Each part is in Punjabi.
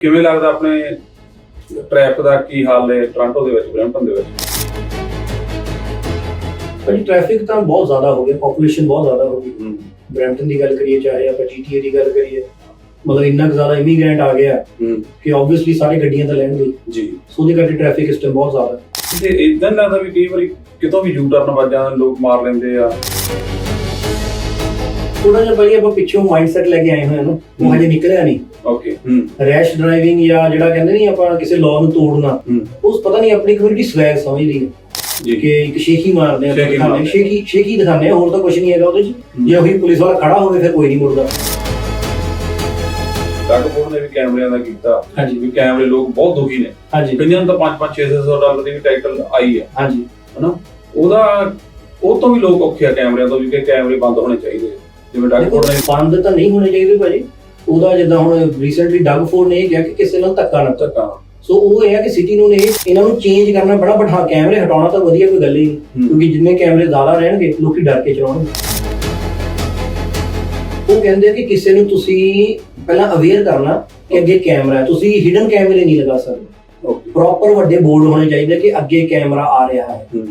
ਕਿਵੇਂ ਲੱਗਦਾ ਆਪਣੇ ਟ੍ਰੈਫਿਕ ਦਾ ਕੀ ਹਾਲ ਹੈ ਟੋਰਾਂਟੋ ਦੇ ਵਿੱਚ ਬ੍ਰੈਂਪਟਨ ਦੇ ਵਿੱਚ? ਭਾਜੀ ਟ੍ਰੈਫਿਕ ਤਾਂ ਬਹੁਤ ਜ਼ਿਆਦਾ ਹੋ ਗਿਆ ਪੋਪੂਲੇਸ਼ਨ ਬਹੁਤ ਜ਼ਿਆਦਾ ਹੋ ਗਈ। ਬ੍ਰੈਂਪਟਨ ਦੀ ਗੱਲ ਕਰੀਏ ਚਾਹੇ ਆਪਾਂ ਜੀਟੀਏ ਦੀ ਗੱਲ ਕਰੀਏ ਮਤਲਬ ਇੰਨਾ ਕੁ ਜ਼ਿਆਦਾ ਇਮੀਗ੍ਰੈਂਟ ਆ ਗਿਆ ਕਿ ਆਬਵੀਅਸਲੀ ਸਾਰੇ ਗੱਡੀਆਂ ਤਾਂ ਲੈਣਗੇ। ਜੀ। ਸੋ ਉਹਦੇ ਕਰਕੇ ਟ੍ਰੈਫਿਕ ਇਸ ਟਾਈਮ ਬਹੁਤ ਜ਼ਿਆਦਾ। ਤੇ ਇਦਾਂ ਲੱਗਦਾ ਵੀ ਕਈ ਵਾਰੀ ਕਿਤੋਂ ਵੀ ਯੂ ਟਰਨ ਵੱਜ ਜਾਂਦੇ ਲੋਕ ਮਾਰ ਲੈਂਦੇ ਆ। ਥੋੜਾ ਜਿਹਾ ਭਾਜੀ ਆਪਾਂ ਪਿੱਛੋਂ ਮਾਈਂਡਸੈਟ ਲੈ ਕੇ ਆਏ ਹੋਏ ਹਾਂ ਨਾ ਉਹ। ਹਜੇ ਨਿਕਲਿਆ ਨਹੀਂ। ਓਕੇ ਹੂੰ। ਰੈਸ਼ ਡਰਾਈਵਿੰਗ ਜਾਂ ਜਿਹੜਾ ਕਹਿੰਦੇ ਨਹੀਂ ਆਪਾਂ ਕਿਸੇ ਲਾਅ ਨੂੰ ਤੋੜਨਾ ਹੂੰ। ਉਸ ਪਤਾ ਨਹੀਂ ਆਪਣੀ ਕਮਿਊਨਿਟੀ ਸਵੈਗ ਸਮਝਦੀ ਹੈ ਜੀ। ਕਿ ਇੱਕ ਸ਼ੇਖੀ ਮਾਰਦੇ ਆ ਸ਼ੇਖੀ ਦਿਖਾਉਂਦੇ ਮਾਰਦੇ ਆ। ਸ਼ੇਖੀ ਸ਼ੇਖੀ ਦਿਖਾਉਂਦੇ ਆ ਹੋਰ ਤਾਂ ਕੁਝ ਨਹੀਂ ਹੈਗਾ ਉਹਦੇ 'ਚ। ਜੇ ਉਹੀ ਪੁਲਿਸ ਵਾਲਾ ਖੜਾ ਹੋਵੇ ਫਿਰ ਕੋਈ ਨਹੀਂ ਮੁੜਦਾ। ਫੋੜ ਨੇ ਵੀ ਕੈਮਰਿਆਂ ਦਾ ਕੀਤਾ। ਹਾਂਜੀ। ਵੀ ਕੈਮਰੇ ਲੋਕ ਬਹੁਤ ਦੁਖੀ ਨੇ। ਹਾਂਜੀ। ਕਈਆਂ ਨੂੰ ਤਾਂ 5-5 600 ਡਾਲਰ ਦੀ ਵੀ ਟਾਈਟਲ ਆਈ ਆ ਹਾਂਜੀ। ਹਨਾ? ਉਹਦਾ ਉਹ ਤੋਂ ਵੀ ਲੋਕ ਔਖੇ ਆ ਕੈਮਰਿਆਂ ਤੋਂ ਵੀ ਕਿ ਕੈਮਰੇ ਬੰਦ ਹੋਣੇ ਚਾਹੀਦੇ ਆ। ਜਿਵੇਂ ਡੱਗ ਫੋੜ ਨੇ ਬੰਦ ਤਾਂ ਨਹੀਂ ਹੋਣੇ ਚਾਹੀਦੇ ਭਾਜੀ। ਉਹਦਾ ਜਿੱਦਾਂ ਹੁਣ ਰੀਸੈਂਟਲੀ ਡਗ ਫੋਰ ਨੇ ਇਹ ਕਿਹਾ ਕਿ ਕਿਸੇ ਨਾਲ ਧੱਕਾ ਨਾ ਧੱਕਾ। ਸੋ ਉਹ ਇਹ ਹੈ ਕਿ ਸਿਟੀ ਨੂੰ ਨੇ ਇਹਨਾਂ ਨੂੰ ਚੇਂਜ ਕਰਨਾ ਬੜਾ ਬਿਠਾ ਕੈਮਰੇ ਹਟਾਉਣਾ ਤਾਂ ਵਧੀਆ ਕੋਈ ਗੱਲ ਹੀ ਨਹੀਂ। ਕਿਉਂਕਿ ਜਿੰਨੇ ਕੈਮਰੇ ਜ਼ਿਆਦਾ ਰਹਿਣਗੇ ਲੋਕੀ ਡਰ ਕੇ ਚਲਾਉਣਗੇ। ਉਹ ਕਹਿੰਦੇ ਕਿ ਕਿਸੇ ਨੂੰ ਤੁਸੀਂ ਪਹਿਲਾਂ ਅਵੇਅਰ ਕਰਨਾ ਕਿ ਅੱਗੇ ਕੈਮਰਾ ਹੈ। ਤੁਸੀਂ ਹਿਡਨ ਕੈਮਰੇ ਨਹੀਂ ਲਗਾ ਸਕਦੇ। ਪ੍ਰੋਪਰ ਵੱਡੇ ਬੋਰਡ ਹੋਣੇ ਚਾਹੀਦੇ ਕਿ ਅੱਗੇ ਕੈਮਰਾ ਆ ਰਿਹਾ ਹੂੰ।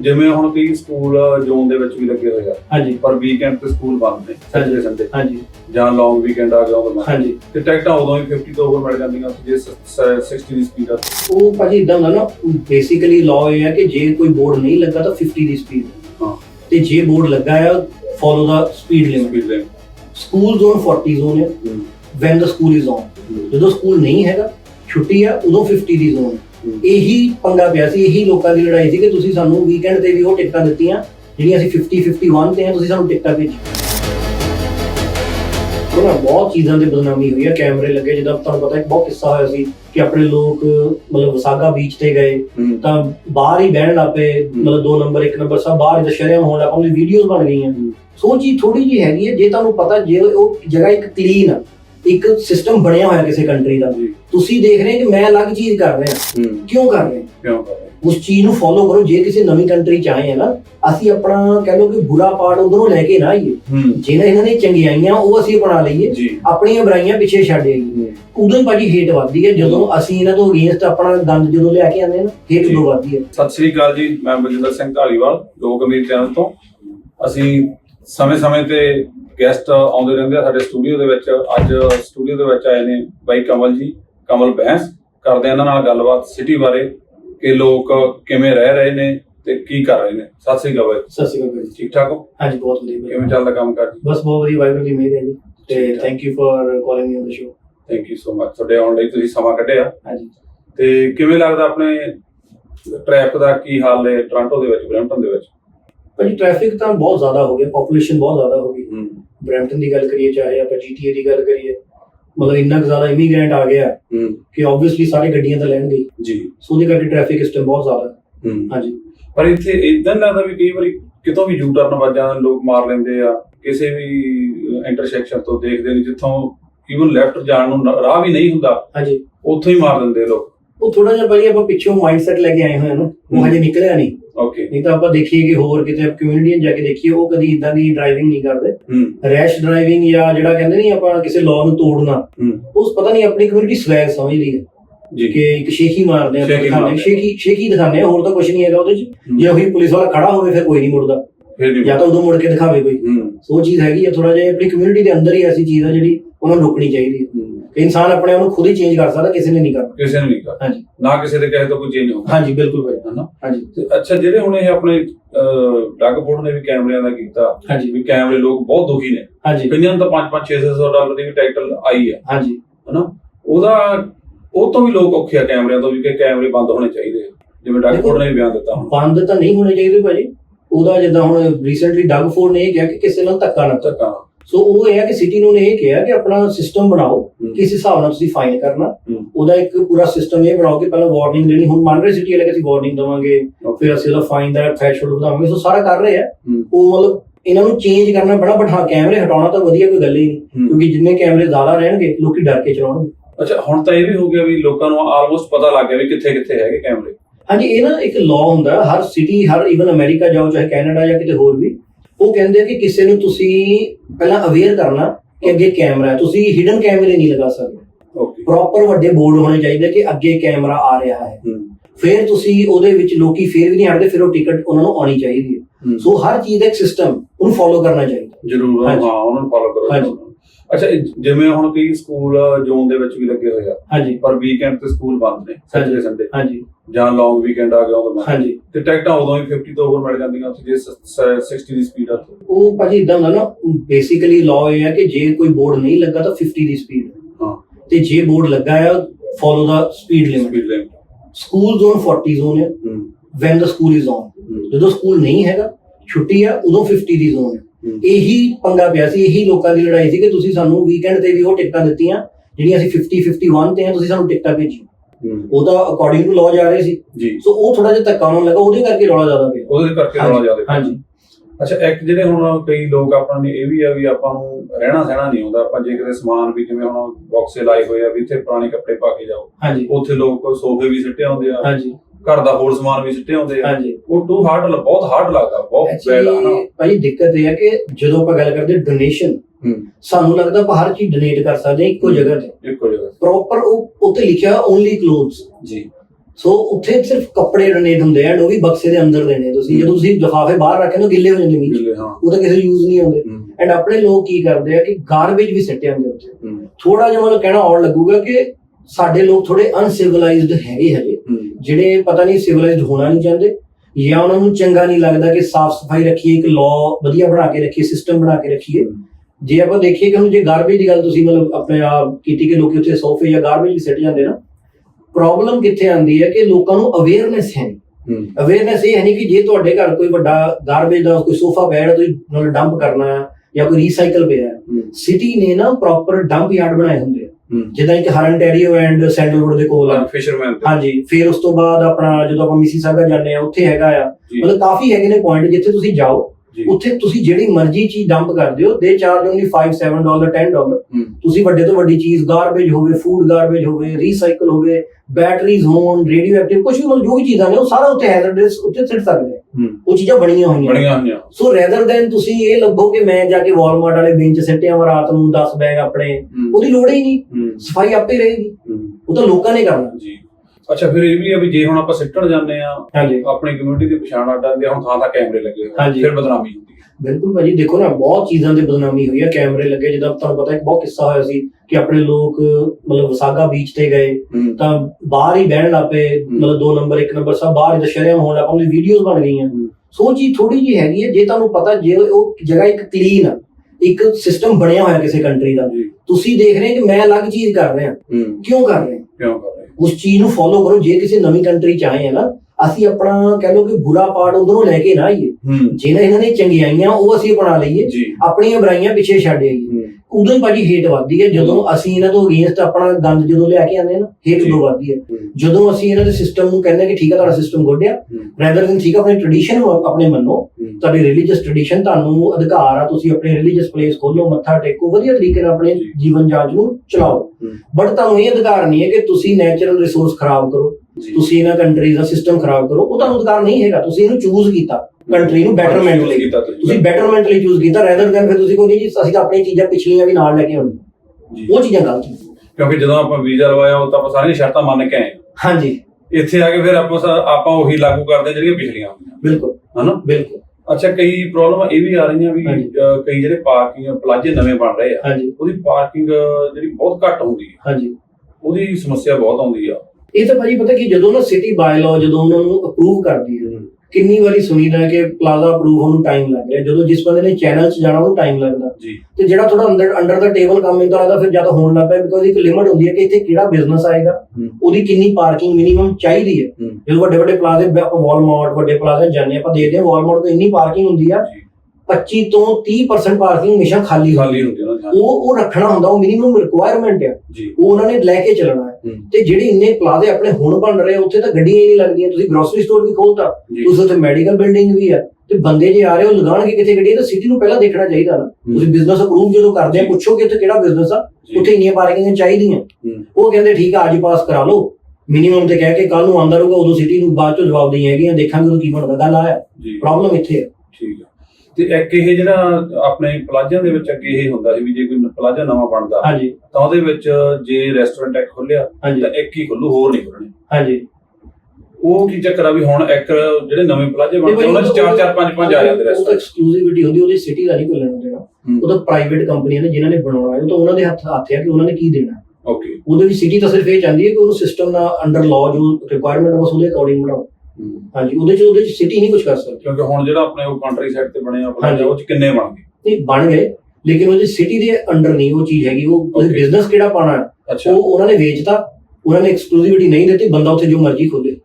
ਜਿਵੇਂ ਹੁਣ ਕਈ ਸਕੂਲ ਜ਼ੋਨ ਦੇ ਵਿੱਚ ਵੀ ਲੱਗੇ ਹੋਏ ਆ। ਹਾਂਜੀ। ਪਰ ਵੀਕਐਂਡ ਤੇ ਸਕੂਲ ਬੰਦ ਨੇ ਸੈਟਰਡੇ ਸੰਡੇ ਹਾਂਜੀ। ਜਾਂ ਲੌਂਗ ਵੀਕਐਂਡ ਆ ਗਿਆ ਉਹਦਾ ਮਤਲਬ ਹਾਂਜੀ। ਤੇ ਟਿਕਟਾਂ ਉਦੋਂ ਹੀ 50 ਤੋਂ over ਮਿਲ ਜਾਂਦੀਆਂ ਜੇ ਸ- ਸ- 60 ਦੀ ਸਪੀਡ ਆ। ਉਹ ਭਾਜੀ ਇਦਾਂ ਹੁੰਦਾ ਨਾ ਬੇਸਿਕਲੀ ਲਾਅ ਇਹ ਹੈ ਕਿ ਜੇ ਕੋਈ ਬੋਰਡ ਨਹੀਂ ਲੱਗਾ ਤਾਂ 50 ਦੀ ਸਪੀਡ ਹਾਂ। ਤੇ ਜੇ ਬੋਰਡ ਲੱਗਾ ਹੈ ਫੋਲੋ ਦਾ speed limit school zone 40 zone ਹੈ। When the school is on ਜਦੋਂ ਸਕੂਲ ਨਹੀਂ ਹੈਗਾ ਛੁੱਟੀ ਆ ਉਦੋਂ 50 ਦੀ ਜ਼ੋਨ ਇਹੀ ਪੰਗਾ ਪਿਆ ਸੀ ਇਹੀ ਲੋਕਾਂ ਦੀ ਲੜਾਈ ਸੀ ਕਿ ਤੁਸੀਂ ਸਾਨੂੰ ਵੀਕਐਂਡ ਤੇ ਵੀ ਉਹ ਟਿਕਟਾਂ ਦਿੱਤੀਆਂ ਜਿਹੜੀਆਂ ਅਸੀਂ 50 51 ਤੇ ਆ ਤੁਸੀਂ ਸਾਨੂੰ ਟਿਕਟਾਂ ਭੇਜੀ ਉਹਨਾਂ ਬਹੁਤ ਚੀਜ਼ਾਂ ਦੇ ਬਦਨਾਮੀ ਹੋਈ ਆ ਕੈਮਰੇ ਲੱਗੇ ਜਿੱਦਾਂ ਤੁਹਾਨੂੰ ਪਤਾ ਇੱਕ ਬਹੁਤ ਕਿੱਸਾ ਹੋਇਆ ਸੀ ਕਿ ਆਪਣੇ ਲੋਕ ਮਤਲਬ ਵਸਾਗਾ ਬੀਚ ਤੇ ਗਏ ਤਾਂ ਬਾਹਰ ਹੀ ਬਹਿਣ ਲੱਗ ਪਏ ਮਤਲਬ ਦੋ ਨੰਬਰ ਇੱਕ ਨੰਬਰ ਸਭ ਬਾਹਰ ਹੀ ਸ਼ਰਿਆਮ ਹੋਣ ਲੱਗ ਉਹਦੀ ਵੀਡੀਓਜ਼ ਬਣ ਗਈਆਂ। ਸੋ ਜੀ ਥੋੜੀ ਜੀ ਹੈਗੀ ਹੈ ਜੇ ਤੁਹਾਨੂੰ ਪਤਾ ਜੇ ਉਹ ਜਗ੍ਹਾ ਇੱਕ ਕਲੀਨ ਆ ਇੱਕ ਸਿਸਟਮ ਬਣਿਆ ਹੋਇਆ ਕਿਸੇ ਕੰਟਰੀ ਦਾ। ਜੀ। ਤੁਸੀਂ ਦੇਖ ਰਹੇ ਕਿ ਮੈਂ ਅਲੱਗ ਚੀਜ਼ ਕਰ ਰਿਹਾ। ਹੂੰ। ਕਿਉਂ ਕਰ ਰਹੇ ਕਿਉਂ ਕਰ ਰਹੇ ਉਸ ਚੀਜ਼ ਨੂੰ ਫੋਲੋ ਕਰੋ। ਜੇ ਕਿਸੇ ਨਵੀਂ ਕੰਟਰੀ ਚ ਆਏ ਆ ਨਾ ਅਸੀਂ ਆਪਣਾ ਕਹਿ ਲਓ ਕਿ ਬੁਰਾ ਪਾਰਟ ਉਧਰੋਂ ਲੈ ਕੇ ਨਾ ਆਈਏ। ਹੂੰ। ਜਿਹੜਾ ਇਹਨਾਂ ਨੇ ਚੰਗਿਆਈਆਂ ਉਹ ਅਸੀਂ ਅਪਣਾ ਲਈਏ। ਜੀ। ਆਪਣੀਆਂ ਬੁਰਾਈਆਂ ਪਿੱਛੇ ਛੱਡ ਆਈਏ। ਉਦੋਂ ਹੀ ਭਾਜੀ ਹੇਟ ਵੱਧਦੀ ਹੈ। ਜਦੋਂ ਅਸੀਂ ਇਹਨਾਂ ਤੋਂ ਅਗੇਂਸਟ ਆਪਣਾ ਗੰਦ ਜਦੋਂ ਲਿਆ ਕੇ ਆਉਂਦੇ ਨਾ ਹੇਟ ਉਦੋਂ ਵੱਧਦੀ ਹੈ। ਸਤਿ ਸ੍ਰੀ ਅਕਾਲ ਜੀ। ਮੈਂ ਬਲਜਿੰਦਰ ਸਿੰਘ ਢਾਲੀਵਾਲ ਲੋਕ ਅਮੀਰ ਚੈਨਲ ਤੋਂ। ਅਸੀਂ ਸਮੇਂ-ਸਮੇਂ ਤੇ ਗੈਸਟ ਆਉਂਦੇ ਰਹਿੰਦੇ ਆ ਸਾਡੇ ਸਟੂਡੀਓ ਦੇ ਵਿੱਚ। ਅੱਜ ਸਟੂਡੀਓ ਦੇ ਵਿੱਚ ਆਏ ਨੇ ਬਾਈ ਕਮਲ ਜੀ ਕਮਲ ਬੈਂਸ ਕਰਦੇ ਆ ਇਹਨਾਂ ਨਾਲ ਗੱਲਬਾਤ ਸਿਟੀ ਬਾਰੇ ਕਿ ਲੋਕ ਕਿਵੇਂ ਰਹਿ ਰਹੇ ਨੇ ਤੇ ਕੀ ਕਰ ਰਹੇ ਨੇ। ਸਤਿ ਸ੍ਰੀ ਅਕਾਲ ਬਾਈ। ਸਤਿ ਸ਼੍ਰੀ ਅਕਾਲ ਠੀਕ ਠਾਕ ਹੋ? ਹਾਂਜੀ ਬਹੁਤ ਵਧੀਆ। ਕਿਵੇਂ ਚੱਲਦਾ ਕੰਮ ਕਰ ਬਸ ਬਹੁਤ ਵਧੀਆ ਵਾਹਿਗੁਰੂ ਦੀ ਮਿਹਰ ਹੈ ਜੀ। ਤੇ। Thank you for calling me on the show thank you so much ਤੁਹਾਡੇ ਆਉਣ ਲਈ ਤੁਸੀਂ ਸਮਾਂ ਕੱਢਿਆ। ਹਾਂਜੀ। ਤੇ ਕਿਵੇਂ ਲੱਗਦਾ ਆਪਣੇ ਟ੍ਰੈਫਿਕ ਦਾ ਕੀ ਹਾਲ ਹੈ ਟੋਰਾਂਟੋ ਦੇ ਵਿੱਚ ਬ੍ਰੈਂਪਟਨ ਦੇ ਵਿੱਚ? ਭਾਜੀ ਟ੍ਰੈਫਿਕ ਤਾਂ ਬਹੁਤ ਜ਼ਿਆਦਾ ਹੋ ਗਿਆ ਪੋਪੂਲੇਸ਼ਨ ਬਹੁਤ ਜ਼ਿਆਦਾ ਹੋ ਗਈ। ਹੂੰ। ਬ੍ਰੈਂਪਟਨ ਦੀ ਗੱਲ ਕਰੀਏ ਚਾਹੇ ਆਪਾਂ ਜੀਟੀਏ ਦੀ ਗੱਲ ਕਰੀਏ ਮਤਲਬ ਇੰਨਾ ਜ਼ਿਆਦਾ ਇਮੀਗ੍ਰੈਂਟ ਆ ਗਿਆ ਕਿ ਆਬਵੀਅਸਲੀ ਸਾਰੇ ਗੱਡੀਆਂ ਤਾਂ ਲੈਣਗੇ। ਜੀ। ਸੋ ਉਹਦੇ ਕਰਕੇ ਟ੍ਰੈਫਿਕ ਇਸ ਟਾਈਮ ਬਹੁਤ ਜ਼ਿਆਦਾ। ਹਾਂਜੀ। ਪਰ ਇੱਥੇ ਇਦਾਂ ਲੱਗਦਾ ਵੀ ਕਈ ਵਾਰੀ ਕਿਤੋਂ ਵੀ ਯੂ ਟਰਨ ਵੱਜ ਜਾਂਦੇ ਲੋਕ ਮਾਰ ਲੈਂਦੇ ਆ ਕਿਸੇ ਵੀ ਇੰਟਰਸੈਕਸ਼ਨ ਤੋਂ ਦੇਖਦੇ ਨੇ ਜਿੱਥੋਂ ਈਵਨ ਲੈਫਟ ਜਾਣ ਨੂੰ ਰਾਹ ਵੀ ਨਹੀਂ ਹੁੰਦਾ ਹਾਂਜੀ। ਉੱਥੋਂ ਹੀ ਮਾਰ ਦਿੰਦੇ ਆ ਲੋਕ। ਉਹ ਥੋੜਾ ਜਿਹਾ ਭਾਜੀ ਆਪਾਂ ਪਿੱਛੋਂ ਮਾਈਂਡਸੈਟ ਲੈ ਕੇ ਆਏ ਹੋਏ ਹਾਂ ਨਾ ਉਹ। ਹਜੇ ਨਿਕਲਿਆ ਨਹੀਂ ਓਕੇ ਨਹੀਂ ਤਾਂ ਆਪਾਂ ਦੇਖੀਏ ਕਿ ਹੋਰ ਕਿਤੇ ਕਮਿਊਨਿਟੀਆਂ ਜਾ ਕੇ ਦੇਖੀਏ ਉਹ ਕਦੀ ਇਦਾਂ ਦੀ ਡਰਾਈਵਿੰਗ ਨਹੀਂ ਕਰਦੇ। ਰੈਸ਼ ਡਰਾਈਵਿੰਗ ਜਾਂ ਜਿਹੜਾ ਕਹਿੰਦੇ ਨਹੀਂ ਆਪਾਂ ਕਿਸੇ ਲਾਅ ਨੂੰ ਤੋੜਨਾ ਉਸ ਪਤਾ ਨਹੀਂ ਆਪਣੀ ਕਮਿਊਨਿਟੀ ਸਵੈਗ ਸਮਝਦੀ ਹੈ ਜੀ। ਕਿ ਇੱਕ ਸ਼ੇਖੀ ਮਾਰਦੇ ਆ ਦਿਖਾਉਂਦੇ। ਸ਼ੇਖੀ ਸ਼ੇਖੀ ਦਿਖਾਉਂਦੇ ਹੋਰ ਤਾਂ ਕੁਝ ਨਹੀਂ ਹੈਗਾ ਉਹਦੇ 'ਚ। ਜੇ ਉਹੀ ਪੁਲਿਸ ਵਾਲਾ ਖੜਾ ਹੋਵੇ ਫਿਰ ਕੋਈ ਨਹੀਂ ਮੁੜਦਾ। ਜਾਂ ਤਾਂ ਉਦੋਂ ਮੁੜ ਕੇ ਦਿਖਾਵੇ ਕੋਈ। ਸੋ ਉਹ ਚੀਜ਼ ਹੈਗੀ ਆ ਥੋੜਾ ਜਿਹਾ ਆਪਣੀ ਕਮਿਊਨਿਟੀ ਦੇ ਅੰਦਰ ਹੀ ਐਸੀ ਚੀਜ਼ ਆ ਜਿਹੜੀ ਉਹਨਾਂ ਨੂੰ ਰੋਕਣੀ ਚਾਹੀਦੀ ਹੈ। ਇਨਸਾਨ ਆਪਣੇ ਆਪ ਨੂੰ ਖੁਦ ਹੀ ਚੇਂਜ ਕਰ ਸਕਦਾ ਕਿਸੇ ਨੇ ਨਹੀਂ ਕਰਨਾ। ਕਿਸੇ ਨੂੰ ਨਹੀਂ ਕਰ ਹਾਂਜੀ। ਨਾ ਕਿਸੇ ਦੇ ਕਹੇ ਤੋਂ ਕੋਈ ਚੇਂਜ ਹੋਊਗਾ। ਹਾਂਜੀ ਬਿਲਕੁਲ ਭਾਈ। ਹਨਾ? ਹਾਂਜੀ। ਤੇ ਅੱਛਾ ਜਿਹੜੇ ਹੁਣ ਇਹ ਆਪਣੇ ਡੱਗ ਫੋੜ ਨੇ ਵੀ ਕੈਮਰਿਆਂ ਦਾ ਕੀਤਾ ਹਾਂਜੀ। ਵੀ ਕੈਮਰੇ ਲੋਕ ਬਹੁਤ ਦੁਖੀ ਨੇ। ਹਾਂਜੀ। ਕਈਆਂ ਨੂੰ ਤਾਂ 5-5 600 ਡਾਲਰ ਦੀ ਵੀ ਟਾਈਟਲ ਆਈ ਆ। ਹਾਂਜੀ। ਹਨਾ? ਉਹਦਾ ਉਹ ਤੋਂ ਵੀ ਲੋਕ ਔਖੇ ਆ ਕੈਮਰਿਆਂ ਤੋਂ ਵੀ ਕਿ ਕੈਮਰੇ ਬੰਦ ਹੋਣੇ ਚਾਹੀਦੇ ਆ। ਜਿਵੇਂ ਡੱਗ ਫੋੜ ਨੇ ਵੀ ਬਿਆਨ ਦਿੱਤਾ ਹੁਣ। ਬੰਦ ਤਾਂ ਨਹੀਂ ਹੋਣੇ ਚਾਹੀਦੇ ਭਾਜੀ। ਉਹਦਾ ਜਿੱਦਾਂ ਹੁਣ ਰੀਸੈਂਟਲੀ ਡਗ ਫੋਰ ਨੇ ਇਹ ਕਿਹਾ ਕਿ ਕਿਸੇ ਨਾਲ ਧੱਕਾ ਨਾ ਧੱਕਾ ਸੋ ਉਹ ਇਹ ਹੈ ਕਿ ਸਿਟੀ ਨੂੰ ਨੇ ਇਹ ਕਿਹਾ ਕਿ ਆਪਣਾ ਸਿਸਟਮ ਬਣਾਓ। ਕਿਸ ਹਿਸਾਬ ਨਾਲ ਤੁਸੀਂ ਫਾਈਨ ਕਰਨਾ। ਉਹਦਾ ਇੱਕ ਪੂਰਾ ਸਿਸਟਮ ਇਹ ਬਣਾਓ ਕਿ ਪਹਿਲਾਂ ਵਾਰਨਿੰਗ ਦੇਣੀ। ਹੁਣ ਮੰਨ ਰਹੇ ਸਿਟੀ ਵਾਲੇ ਕਿ ਅਸੀਂ ਵਾਰਨਿੰਗ ਦਵਾਂਗੇ ਫਿਰ ਅਸੀਂ ਉਹਦਾ ਫਾਈਨ ਦਾ ਥ੍ਰੈਸ਼ੋਲਡ ਵਧਾਵਾਂਗੇ। ਸੋ ਸਾਰਾ ਕਰ ਰਹੇ ਆ। ਉਹ ਮਤਲਬ ਇਹਨਾਂ ਨੂੰ ਚੇਂਜ ਕਰਨਾ ਬੜਾ ਬਿਠਾ ਕੈਮਰੇ ਹਟਾਉਣਾ ਤਾਂ ਵਧੀਆ ਕੋਈ ਗੱਲ ਹੀ ਨਹੀਂ। ਕਿਉਂਕਿ ਜਿੰਨੇ ਕੈਮਰੇ ਜ਼ਿਆਦਾ ਰਹਿਣਗੇ ਲੋਕੀ ਡਰ ਕੇ ਚਲਾਉਣਗੇ। ਅੱਛਾ ਹੁਣ ਤਾਂ ਇਹ ਵੀ ਹੋ ਗਿਆ ਵੀ ਲੋਕਾਂ ਨੂੰ ਆਲਮੋਸਟ ਪਤਾ ਲੱਗ ਗਿਆ ਵੀ ਕਿੱਥੇ ਕਿੱਥੇ ਹੈਗੇ ਕੈਮਰੇ ਹਾਂਜੀ ਇਹ ਨਾ ਇੱਕ ਲਾਅ ਹੁੰਦਾ। ਹਰ ਸਿਟੀ ਹਰ ਇਵਨ ਅਮਰੀਕਾ ਜਾਓ ਚਾਹੇ ਕੈਨੇਡਾ ਜਾਂ ਕਿਤੇ ਹੋਰ ਵੀ ਉਹ ਕਹਿੰਦੇ ਕਿ ਕਿਸੇ ਨੂੰ ਤੁਸੀਂ ਪਹਿਲਾਂ ਅਵੇਅਰ ਕਰਨਾ ਕਿ ਅੱਗੇ ਕੈਮਰਾ ਹੈ। ਤੁਸੀਂ ਹਿਡਨ ਕੈਮਰੇ ਨਹੀਂ ਲਗਾ ਸਕਦੇ। ਓਕੇ ਪ੍ਰੋਪਰ ਵੱਡੇ ਬੋਰਡ ਹੋਣੇ ਚਾਹੀਦੇ ਕਿ ਅੱਗੇ ਕੈਮਰਾ ਆ ਰਿਹਾ ਹੈ। ਫਿਰ ਤੁਸੀਂ ਉਹਦੇ ਵਿੱਚ ਲੋਕੀ ਫਿਰ ਵੀ ਨਹੀਂ ਹਟਦੇ ਫਿਰ ਉਹ ਟਿਕਟ ਉਹਨਾਂ ਨੂੰ ਆਉਣੀ ਚਾਹੀਦੀ ਹੈ। ਸੋ ਹਰ ਚੀਜ਼ ਦਾ ਇੱਕ ਸਿਸਟਮ ਉਹਨੂੰ ਫੋਲੋ ਕਰਨਾ ਚਾਹੀਦਾ। ਜ਼ਰੂਰ ਹਾਂ। ਉਹਨਾਂ ਨੂੰ ਫਾਲੋ ਕਰੋ ਹਾਂਜੀ। ਅੱਛਾ ਇਹ ਜਿਵੇਂ ਹੁਣ ਕਈ ਸਕੂਲ ਜ਼ੋਨ ਦੇ ਵਿੱਚ ਵੀ ਲੱਗੇ ਹੋਏ ਆ। ਹਾਂਜੀ। ਪਰ ਵੀਕਐਂਡ ਤੇ ਸਕੂਲ ਬੰਦ ਨੇ ਸੈਟਰਡੇ ਸੰਡੇ ਹਾਂਜੀ। ਜਾਂ ਲੌਂਗ ਵੀਕਐਂਡ ਆ ਗਿਆ ਉਹਦਾ ਹਾਂਜੀ। ਤੇ ਟਿਕਟਾਂ ਉਦੋਂ ਹੀ 50 ਤੋਂ ਹੋਰ ਮਿਲ ਜਾਂਦੀਆਂ ਜੇ ਸ- ਸ- 60 ਦੀ ਸਪੀਡ ਆ। ਉਹ ਭਾਜੀ ਇਦਾਂ ਹੁੰਦਾ ਨਾ ਬੇਸਿਕਲੀ ਲਾਅ ਇਹ ਹੈ ਕਿ ਜੇ ਕੋਈ ਬੋਰਡ ਨਹੀਂ ਲੱਗਾ ਤਾਂ 50 ਦੀ ਸਪੀਡ ਹਾਂ। ਤੇ ਜੇ ਬੋਰਡ ਲੱਗਾ ਹੈ ਫੋਲੋ ਦਾ speed limit school zone 40 zone ਹੈ। When the school is on ਜਦੋਂ ਸਕੂਲ ਨਹੀਂ ਹੈਗਾ ਛੁੱਟੀ ਆ ਉਦੋਂ 50 ਦੀ ਜ਼ੋਨ ਹੂੰ। ਇਹੀ ਪੰਗਾ ਪਿਆ ਸੀ ਇਹੀ ਲੋਕਾਂ ਦੀ ਲੜਾਈ ਸੀ ਕਿ ਤੁਸੀਂ ਸਾਨੂੰ ਵੀਕਐਂਡ ਤੇ ਵੀ ਉਹ ਟਿਕਟਾਂ ਦਿੱਤੀਆਂ ਜਿਹੜੀਆਂ ਅਸੀਂ 50 51 ਤੇ ਆ ਤੁਸੀਂ ਸਾਨੂੰ ਟਿਕਟਾਂ ਭੇਜੀ ਹੂੰ। ਉਹ ਤਾਂ ਅਕੋਰਡਿੰਗ ਟੂ ਲਾਅ ਜਾ ਰਹੇ ਸੀ। ਜੀ। ਸੋ ਉਹ ਥੋੜਾ ਜਿਹਾ ਧੱਕਾ ਨੂੰ ਲੱਗਾ ਉਹਦੇ ਕਰਕੇ ਰੌਲਾ ਜ਼ਿਆਦਾ ਪਿਆ। ਉਹਦੇ ਕਰਕੇ ਰੌਲਾ ਜ਼ਿਆਦਾ ਹਾਂਜੀ। ਅੱਛਾ ਇੱਕ ਜਿਹੜੇ ਹੁਣ ਕਈ ਲੋਕ ਆਪਾਂ ਨੇ ਇਹ ਵੀ ਆ ਵੀ ਆਪਾਂ ਨੂੰ ਰਹਿਣਾ ਸਹਿਣਾ ਨਹੀਂ ਆਉਂਦਾ। ਆਪਾਂ ਜੇ ਕਿਤੇ ਸਮਾਨ ਵੀ ਜਿਵੇਂ ਹੁਣ ਬਾਕਸੇ ਲਾਏ ਹੋਏ ਆ ਵੀ ਇੱਥੇ ਪੁਰਾਣੇ ਕੱਪੜੇ ਪਾ ਕੇ ਜਾਓ। ਹਾਂਜੀ। ਉੱਥੇ ਲੋਕ ਸੋਫੇ ਵੀ ਸਿੱਟੇ ਆਉਂਦੇ ਆ। ਹਾਂਜੀ। ਘਰ ਦਾ ਹੋਰ ਸਮਾਨ ਵੀ ਸਿੱਟੇ ਆਉਂਦੇ ਆ। ਹਾਂਜੀ। ਉਹ ਟੂ ਹਾਰਡ ਬਹੁਤ ਹਾਰਡ ਲੱਗਦਾ ਬਹੁਤ ਬੈਡ ਆ ਨਾ। ਭਾਈ ਦਿੱਕਤ ਇਹ ਹੈ ਕਿ ਜਦੋਂ ਆਪਾਂ ਗੱਲ ਕਰਦੇ ਡੋਨੇਸ਼ਨ ਸਾਨੂੰ ਲੱਗਦਾ ਆਪਾਂ ਹਰ ਚੀਜ਼ ਡੋਨੇਟ ਕਰ ਸਕਦੇ ਹਾਂ ਇੱਕੋ ਜਗ੍ਹਾ ਤੇ। ਇੱਕੋ ਜਗ੍ਹਾ ਪ੍ਰੋਪਰ ਉਹ ਉੱਤੇ ਲਿਖਿਆ ਓਨਲੀ ਕਲੋਥਸ ਜੀ। ਸੋ ਉੱਥੇ ਸਿਰਫ ਕੱਪੜੇ ਡੋਨੇਟ ਹੁੰਦੇ ਆ ਉਹ ਵੀ ਬਕਸੇ ਦੇ ਅੰਦਰ ਦੇਣੇ ਤੁਸੀਂ। ਜਦੋਂ ਤੁਸੀਂ ਲਿਫਾਫੇ ਬਾਹਰ ਰੱਖੇ ਨਾ ਗਿੱਲੇ ਹੋ ਜਾਂਦੇ ਮੀਂਹ 'ਚ। ਗਿੱਲੇ, ਹਾਂ। ਉਹ ਤਾਂ ਕਿਸੇ ਯੂਜ਼ ਨਹੀਂ ਹੁੰਦੇ ਐਂਡ ਆਪਣੇ ਲੋਕ ਕੀ ਕਰਦੇ ਆ ਕਿ ਗਾਰਬੇਜ ਵੀ ਸਿੱਟੇ ਹੁੰਦੇ ਉੱਥੇ। ਥੋੜਾ ਜਿਹਾ ਮੈਨੂੰ ਕਹਿਣਾ ਔਰ ਲੱਗੂਗਾ ਕਿ ਸਾਡੇ ਲੋਕ ਥੋੜੇ ਅਨਸਿਵਲਾਈਜ਼ਡ ਹੈਗੇ ਹਜੇ ਹੂੰ ਜਿਹੜੇ ਪਤਾ ਨਹੀਂ ਸਿਵਲਾਈਜ਼ਡ ਹੋਣਾ ਨਹੀਂ ਚਾਹੁੰਦੇ ਜਾਂ ਉਹਨਾਂ ਨੂੰ ਚੰਗਾ ਨਹੀਂ ਲੱਗਦਾ ਕਿ ਸਾਫ਼ ਸਫ਼ਾਈ ਰੱਖੀਏ ਇੱਕ ਲਾਅ ਵਧੀਆ ਬਣਾ ਕੇ ਰੱਖੀਏ ਸਿਸਟਮ ਬਣਾ ਕੇ ਰੱਖੀਏ। ਜੇ ਆਪਾਂ ਦੇਖੀਏ ਕਿ ਹੁਣ ਜੇ ਗਾਰਬੇਜ ਦੀ ਗੱਲ ਤੁਸੀਂ ਮਤਲਬ ਆਪਣੇ ਆਪ ਕੀਤੀ ਕਿ ਲੋਕੀ ਉੱਥੇ ਸੋਫੇ ਜਾਂ ਗਾਰਬੇਜ ਵੀ ਸਿੱਟ ਜਾਂਦੇ ਨਾ ਪ੍ਰੋਬਲਮ ਕਿੱਥੇ ਆਉਂਦੀ ਹੈ ਕਿ ਲੋਕਾਂ ਨੂੰ ਅਵੇਅਰਨੈਸ ਹੈ ਅਵੇਅਰਨੈਸ ਇਹ ਹੈ ਨਹੀਂ ਕਿ ਜੇ ਤੁਹਾਡੇ ਘਰ ਕੋਈ ਵੱਡਾ ਗਾਰਬੇਜ ਦਾ ਕੋਈ ਸੋਫਾ ਹੈ ਤੁਸੀਂ ਨਾਲ ਡੰਪ ਕਰਨਾ ਹੈ ਜਾਂ ਕੋਈ ਰੀਸਾਈਕਲ ਪਿਆ ਹੂੰ। ਸਿਟੀ ਨੇ ਨਾ ਪ੍ਰੋਪਰ ਡੰਪ ਯਾਰਡ ਬਣਾਏ ਹੁੰਦੇ ਆ। ਜਿੱਦਾਂ ਇੱਕ ਹਰਨਟੈਰੀਓ ਐਂਡ ਸੈਂਡਲਵੁੱਡ ਦੇ ਕੋਲ ਆ। ਫਿਸ਼ਰਮੈਨ ਹਾਂਜੀ ਫਿਰ ਉਸ ਤੋਂ ਬਾਅਦ ਆਪਣਾ ਜਦੋਂ ਆਪਾਂ ਮਿਸੀਸਾਗਾ ਜਾਂਦੇ ਆ ਉੱਥੇ ਹੈਗਾ ਆ। ਮਤਲਬ ਕਾਫੀ ਹੈਗੇ ਨੇ ਪੁਆਇੰਟ ਜਿੱਥੇ ਤੁਸੀਂ ਜਾਓ। ਉੱਥੇ ਤੁਸੀਂ ਜਿਹੜੀ ਮਰਜ਼ੀ ਚੀਜ਼ ਡੰਪ ਕਰਦੇ ਹੋ ਦੇ ਚਾਰਜ ਓਨਲੀ 5 7 ਡਾਲਰ 10 ਡਾਲਰ ਤੁਸੀਂ ਵੱਡੇ ਤੋਂ ਵੱਡੀ ਚੀਜ਼ ਗਾਰਬੇਜ ਹੋਵੇ ਫੂਡ ਗਾਰਬੇਜ ਹੋਵੇ ਰੀਸਾਈਕਲ ਹੋਵੇ ਬੈਟਰੀਜ਼ ਹੋਣ ਰੇਡੀਓ ਐਕਟਿਵ ਕੁਝ ਵੀ ਮਤਲਬ ਜੋ ਵੀ ਚੀਜ਼ਾਂ ਨੇ ਉਹ ਸਾਰਾ ਉੱਥੇ ਹੈਜ਼ਰਡਸ ਉੱਥੇ ਸਿੱਟ ਸਕਦੇ ਆ ਉਹ ਚੀਜ਼ਾਂ ਬਣੀਆਂ ਹੋਈਆਂ ਬਣੀਆਂ ਹੋਈਆਂ। ਸੋ ਰੈਦਰ ਦੈਨ ਤੁਸੀਂ ਇਹ ਲੱਭੋ ਕਿ ਮੈਂ ਜਾ ਕੇ ਵਾਲਮਾਰਟ ਵਾਲੇ ਬੈਂਚ ਸਿੱਟਿਆ ਵਾ ਰਾਤ ਨੂੰ 10 ਬੈਗ ਆਪਣੇ ਉਹਦੀ ਲੋੜ ਹੀ ਨਹੀਂ। ਸਫ਼ਾਈ ਆਪੇ ਰਹੇਗੀ। ਉਹ ਤਾਂ ਲੋਕਾਂ ਨੇ ਕਰਨਾ। ਜੀ। ਅੱਛਾ ਫਿਰ ਇਹ ਵੀ ਆ ਵੀ ਜੇ ਹੁਣ ਆਪਾਂ ਸਿੱਟਣ ਜਾਂਦੇ ਆ ਹਾਂਜੀ। ਆਪਣੀ ਕਮਿਊਨਿਟੀ ਦੀ ਪਛਾਣ ਅੱਡ ਜਾਂਦੀ ਆ ਹੁਣ ਥਾਂ ਥਾਂ ਕੈਮਰੇ ਲੱਗੇ ਹੋਏ ਆ, ਹਾਂਜੀ। ਫਿਰ ਬਦਨਾਮੀ ਹੁੰਦੀ ਹੈ ਬਿਲਕੁਲ ਭਾਜੀ ਦੇਖੋ ਨਾ ਬਹੁਤ ਚੀਜ਼ਾਂ ਦੀ ਬਦਨਾਮੀ ਹੋਈ ਹੈ ਕੈਮਰੇ ਲੱਗੇ ਜਿੱਦਾਂ ਤੁਹਾਨੂੰ ਪਤਾ ਇੱਕ ਬਹੁਤ ਕਿੱਸਾ ਹੋਇਆ ਸੀ ਕਿ ਆਪਣੇ ਲੋਕ ਮਤਲਬ ਵਸਾਗਾ ਬੀਚ ਤੇ ਗਏ ਤਾਂ ਬਾਹਰ ਹੀ ਬਹਿਣ ਲੱਪੇ ਮਤਲਬ ਦੋ ਨੰਬਰ ਇੱਕ ਨੰਬਰ ਸਭ ਬਾਹਰ ਹੀ ਦਸ਼ਹਰੇ ਹੋਣ ਲੱਪੇ ਉਹਦੀ ਵੀਡੀਓਜ਼ ਬਣ ਗਈਆਂ। ਹੂੰ। ਸੋ ਜੀ ਥੋੜੀ ਜੀ ਹੈਗੀ ਹੈ ਜੇ ਤੁਹਾਨੂੰ ਪਤਾ ਜੇ ਉਹ ਜਗ੍ਹਾ ਇੱਕ ਕਲੀਨ ਆ ਇੱਕ ਸਿਸਟਮ ਬਣਿਆ ਹੋਇਆ ਕਿਸੇ ਕੰਟਰੀ ਦਾ ਜੀ। ਤੁਸੀਂ ਦੇਖ ਰਹੇ ਕਿ ਮੈਂ ਅਲੱਗ ਚੀਜ਼ ਕਰ ਰਿਹਾ। ਹੂੰ। ਕਿਉਂ ਕਰ ਰਹੇ? ਕਿਉਂ ਕਰ ਰਹੇ ਉਸ ਚੀਜ਼ ਨੂੰ ਫੋਲੋ ਕਰੋ। ਜੇ ਕਿਸੇ ਨਵੀਂ ਕੰਟਰੀ ਚ ਆਏ ਆ ਨਾ ਅਸੀਂ ਆਪਣਾ ਕਹਿ ਲਓ ਕਿ ਬੁਰਾ ਪਾਰਟ ਉਧਰੋਂ ਲੈ ਕੇ ਨਾ ਆਈਏ। ਹੂੰ। ਜਿਹੜਾ ਇਹਨਾਂ ਨੇ ਚੰਗਿਆਈਆਂ ਉਹ ਅਸੀਂ ਅਪਣਾ ਲਈਏ। ਆਪਣੀਆਂ ਬੁਰਾਈਆਂ ਪਿੱਛੇ ਛੱਡ ਆਈਏ। ਹੂੰ। ਉਦੋਂ ਹੀ ਭਾਜੀ ਹੇਟ ਵੱਧਦੀ ਹੈ। ਜਦੋਂ ਅਸੀਂ ਇਹਨਾਂ ਤੋਂ ਅਗੇਂਸਟ ਆਪਣਾ ਗੰਦ ਜਦੋਂ ਲਿਆ ਕੇ ਆਉਂਦੇ ਨਾ ਹੇਟ। ਉਦੋਂ ਵੱਧਦੀ ਹੈ। ਜਦੋਂ ਅਸੀਂ ਇਹਨਾਂ ਦੇ ਸਿਸਟਮ ਨੂੰ ਕਹਿੰਦੇ ਕਿ ਠੀਕ ਹੈ ਤੁਹਾਡਾ ਸਿਸਟਮ ਗੁੱਡ ਆ ਰੈਦਰ ਦੈਨ ਠੀਕ ਆ ਆਪਣੇ ਟ੍ਰੈਡੀਸ਼ਨ ਆਪਣੇ ਮੰਨੋ। ਤੁਹਾਡੀ ਰਿਲੀਜੀਅਸ ਟ੍ਰੈਡੀਸ਼ਨ ਤੁਹਾਨੂੰ ਅਧਿਕਾਰ ਆ ਤੁਸੀਂ ਆਪਣੇ ਰਿਲੀਜੀਅਸ ਪਲੇਸ ਖੋਲੋ ਮੱਥਾ ਟੇਕੋ ਵਧੀਆ ਤਰੀਕੇ ਨਾਲ ਆਪਣੇ। ਜੀਵਨ ਜਾਂਚ ਨੂੰ ਚਲਾਓ। ਬਟ ਤੁਹਾਨੂੰ ਇਹ ਅਧਿਕਾਰ ਨਹੀਂ ਹੈ ਕਿ ਤੁਸੀਂ ਨੈਚੁਰਲ ਰਿਸੋਰਸ ਖਰਾਬ ਕਰੋ ਤੁਸੀਂ ਇਹਨਾਂ ਕੰਟਰੀਜ਼ ਦਾ ਸਿਸਟਮ ਖਰਾਬ ਕਰੋ ਉਹ ਤੁਹਾਨੂੰ ਅਧਿਕਾਰ ਨਹੀਂ ਹੈਗਾ ਤੁਸੀਂ ਇਹਨੂੰ ਚੂਜ਼ ਕੀਤਾ ਕੰਟਰੀ ਨੂੰ ਬੈਟਰਮੈਂਟ ਲਈ। ਕੀਤਾ ਤੁਸੀਂ। ਬੈਟਰਮੈਂਟ ਲਈ ਚੂਜ਼ ਕੀਤਾ ਰੈਦਰ ਦੈਨ ਫਿਰ ਤੁਸੀਂ ਕੋਈ ਨਹੀਂ ਜੀ ਅਸੀਂ ਤਾਂ ਆਪਣੀਆਂ ਚੀਜ਼ਾਂ ਪਿਛਲੀਆਂ ਵੀ ਨਾਲ ਲੈ ਕੇ ਆਉਣੀ ਉਹ ਚੀਜ਼ਾਂ ਗਲਤ ਨੇ। ਕਿਉਂਕਿ ਜਦੋਂ ਆਪਾਂ ਵੀਜ਼ਾ ਲਵਾਇਆ ਉਹ ਤਾਂ ਆਪਾਂ ਸਾਰੀਆਂ ਸ਼ਰਤਾਂ ਮੰਨ ਕੇ ਆਏ ਹਾਂਜੀ। ਇੱਥੇ ਆ ਕੇ ਫਿਰ ਆਪਾਂ ਆਪਾਂ ਉਹੀ ਲਾਗੂ ਕਰਦੇ ਜਿਹੜੀਆਂ ਪਿਛਲੀਆਂ ਬਿਲਕੁਲ। ਹਨਾ? ਬਿਲਕੁਲ। ਅੱਛਾ ਕਈ ਪ੍ਰੋਬਲਮ ਇਹ ਵੀ ਆ ਰਹੀਆਂ ਵੀ ਹਾਂਜੀ। ਅਹ, ਕਈ ਜਿਹੜੇ ਪਾਰਕਿੰਗ ਪਲਾਜੇ ਨਵੇਂ ਬਣ ਰਹੇ ਆ ਹਾਂਜੀ। ਉਹਦੀ ਪਾਰਕਿੰਗ ਜਿਹੜੀ ਬਹੁਤ ਘੱਟ ਹੁੰਦੀ ਹੈ ਹਾਂਜੀ। ਉਹਦੀ ਸਮੱਸਿਆ ਬਹੁਤ ਆਉਂਦੀ ਆ। ਇਹ ਤਾਂ ਭਾਜੀ ਪਤਾ ਕੀ ਜਦੋਂ ਨਾ ਸਿਟੀ ਬਾਇਲਾਅ ਜਦੋਂ ਉਹਨਾਂ ਨੂੰ ਅਪਰੂਵ ਕਰਦੀ ਹੈ ਕਿੰਨੀ ਵਾਰੀ ਸੁਣੀਦਾ ਕਿ ਪਲਾਜ਼ਾ ਅਪਰੂਵ ਹੋਣ ਨੂੰ ਟਾਈਮ ਲੱਗ ਰਿਹਾ। ਜਦੋਂ ਜਿਸ ਬੰਦੇ ਨੇ ਚੈਨਲ 'ਚ ਜਾਣਾ ਉਹਨੂੰ ਟਾਈਮ ਲੱਗਦਾ। ਜੀ। ਤੇ ਜਿਹੜਾ ਥੋੜਾ ਅੰਦਰ ਅੰਡਰ ਦਾ ਟੇਬਲ ਕੰਮ ਇੰਦਾ ਲੱਗਦਾ ਫਿਰ ਜ਼ਿਆਦਾ ਹੋਣ ਲੱਗ ਪਿਆ ਬਿਕੋਜ਼ ਇੱਕ ਲਿਮਟ ਹੁੰਦੀ ਹੈ ਕਿ ਇੱਥੇ ਕਿਹੜਾ ਬਿਜ਼ਨਸ ਆਏਗਾ। ਉਹਦੀ ਕਿੰਨੀ ਪਾਰਕਿੰਗ ਮਿਨੀਮਮ ਚਾਹੀਦੀ ਹੈ। ਜਦੋਂ ਵੱਡੇ ਵੱਡੇ ਪਲਾਜ਼ੇ ਵਾਲਮਾਰਟ ਵੱਡੇ ਪਲਾਜ਼ੇ ਜਾਂਦੇ ਆਪਾਂ ਦੇਖਦੇ ਹਾਂ ਵਾਲਮਾਰਟ ਤੋਂ ਇੰਨੀ ਪਾਰਕਿੰਗ ਹੁੰਦੀ ਆ। 25 ਤੋਂ 30% ਪਾਰਕਿੰਗ ਹਮੇਸ਼ਾ ਖਾਲੀ ਖਾਲੀ ਹੁੰਦੀ ਉਹਨਾਂ ਦੀ। ਉਹ ਉਹ ਰੱਖਣਾ ਹੁੰਦਾ ਉਹ ਮਿਨੀਮਮ ਰਿਕੁਆਇਰਮੈਂਟ ਆ। ਉਹ ਉਹਨਾਂ ਨੇ ਲੈ ਕੇ ਚੱਲਣਾ ਹੈ। ਤੇ ਜਿਹੜੇ ਇੰਨੇ ਪਲਾਜ਼ੇ ਆਪਣੇ ਹੁਣ ਬਣ ਰਹੇ ਉੱਥੇ ਤਾਂ ਗੱਡੀਆਂ ਹੀ ਨਹੀਂ ਲੱਗਦੀਆਂ। ਤੁਸੀਂ ਗਰੋਸਰੀ ਸਟੋਰ ਵੀ ਖੋਲਤਾ। ਤੁਸੀਂ ਉੱਥੇ ਮੈਡੀਕਲ ਬਿਲਡਿੰਗ ਵੀ ਆ। ਤੇ ਬੰਦੇ ਜੇ ਆ ਰਹੇ ਉਹ ਲਗਾਉਣਗੇ ਕਿੱਥੇ ਗੱਡੀ? ਤਾਂ ਸਿਟੀ ਨੂੰ ਪਹਿਲਾਂ ਦੇਖਣਾ ਚਾਹੀਦਾ ਨਾ। ਤੁਸੀਂ ਬਿਜ਼ਨਸ ਅਪਰੂਵ ਜਦੋਂ ਕਰਦੇ ਆ। ਪੁੱਛੋ ਕਿ ਉੱਥੇ ਕਿਹੜਾ ਬਿਜ਼ਨਸ ਆ। ਉੱਥੇ ਇੰਨੀਆਂ ਪਾਰਕਿੰਗਾਂ ਚਾਹੀਦੀਆਂ। ਉਹ ਕਹਿੰਦੇ ਠੀਕ ਆ ਅੱਜ ਪਾਸ ਕਰਾ ਲਓ। ਮਿਨੀਮਮ ਤੇ ਕਹਿ ਕੇ ਕੱਲ ਨੂੰ ਆਂਦਾ ਰਹੂਗਾ ਉਦੋਂ ਸਿਟੀ ਨੂੰ ਬਾਅਦ ਚੋਂ ਜਵਾਬ ਦੇਈ ਹੈਗੀਆਂ। ਦੇਖਾਂਗੇ ਉਦੋਂ ਕੀ ਬਣਦਾ। ਗੱਲ ਆ। ਜੀ। ਪ੍ਰੋਬਲਮ ਇੱਥੇ ਹੈ ਠੀਕ ਆ। ਤੇ ਇੱਕ ਇਹ ਜਿਹੜਾ ਆਪਣੇ ਪਲਾਜ਼ਿਆਂ ਦੇ ਵਿੱਚ ਅੱਗੇ ਇਹ ਹੁੰਦਾ ਸੀ ਵੀ ਜੇ ਕੋਈ ਪਲਾਜ਼ਾ ਨਵਾਂ ਬਣਦਾ ਹਾਂਜੀ। ਤਾਂ ਉਹਦੇ ਵਿੱਚ ਜੇ ਰੈਸਟੋਰੈਂਟ ਇੱਕ ਖੁੱਲਿਆ ਤਾਂ ਇੱਕ ਹੀ ਖੁੱਲੂ ਹੋਰ ਨਹੀਂ ਖੁੱਲਣੇ। ਹਾਂਜੀ। ਉਹ ਕੀ ਚੱਕਰ ਆ ਵੀ ਹੁਣ ਇੱਕ ਜਿਹੜੇ ਨਵੇਂ ਪਲਾਜ਼ੇ ਬਣਦੇ ਉਹਨਾਂ 'ਚ ਚਾਰ ਚਾਰ ਪੰਜ ਪੰਜ ਆ ਜਾਂਦੇ ਉਹ ਰੈਸਟੋਰੈਂਟ ਐਕਸਕਲੂਸਿਵਿਟੀ ਹੁੰਦੀ ਉਹਦੀ ਸਿਟੀ ਦਾ ਨਹੀਂ ਖੁੱਲਣ ਦੇਣਾ। ਉਹ ਤਾਂ ਪ੍ਰਾਈਵੇਟ ਕੰਪਨੀਆਂ ਨੇ ਜਿਨ੍ਹਾਂ ਨੇ ਬਣਾਉਣਾ ਹੈ ਉਹ ਤਾਂ ਉਹਨਾਂ ਦੇ ਹੱਥ ਹੱਥ ਹੈ ਕਿ ਉਹਨਾਂ ਨੇ ਕੀ ਦੇਣਾ। ਓਕੇ ਉਹਦੇ ਵਿੱਚ ਸਿਟੀ ਤਾਂ ਸਿਰਫ ਇਹ ਚਾਹੁੰਦੀ ਹੈ ਕਿ ਉਹ ਸਿਸਟਮ ਦਾ ਅੰਡਰ ਲਾਅ ਜੋ ਰਿਕੁਆਇਰਮੈਂਟ ਬਸ ਉਹਦੇ ਅਕੋਰਡਿੰਗ ਬਣਾਓ। ਹਾਂਜੀ ਉਹਦੇ ਚ ਉਹਦੇ ਚ ਸਿਟੀ ਨਹੀਂ ਕੁਝ ਕਰ ਸਕਦੀ। ਕਿਉਂਕਿ ਹੁਣ ਜਿਹੜਾ ਆਪਣੇ ਉਹ ਕੰਟਰੀ ਸਾਈਡ ਤੇ ਬਣੇ ਆ ਪਲਾਜ਼ਾ ਹਾਂਜੀ। ਉਹ 'ਚ ਕਿੰਨੇ ਬਣ ਗਏ? ਨਹੀਂ ਬਣ ਗਏ ਲੇਕਿਨ ਉਹਦੀ ਸਿਟੀ ਦੇ ਅੰਡਰ ਨਹੀਂ ਉਹ ਚੀਜ਼ ਹੈਗੀ। ਉਹ Okay. ਬਿਜ਼ਨਸ ਕਿਹੜਾ ਪਾਣਾ ਉਹ ਉਹਨਾਂ ਨੇ ਵੇਚਤਾ ਉਹਨਾਂ ਨੇ ਐਕਸਕਲੂਸਿਵਿਟੀ ਨਹੀਂ ਦਿੱਤੀ ਬੰਦਾ ਉੱਥੇ ਜੋ ਮਰਜ਼ੀ ਖੋਲੇ।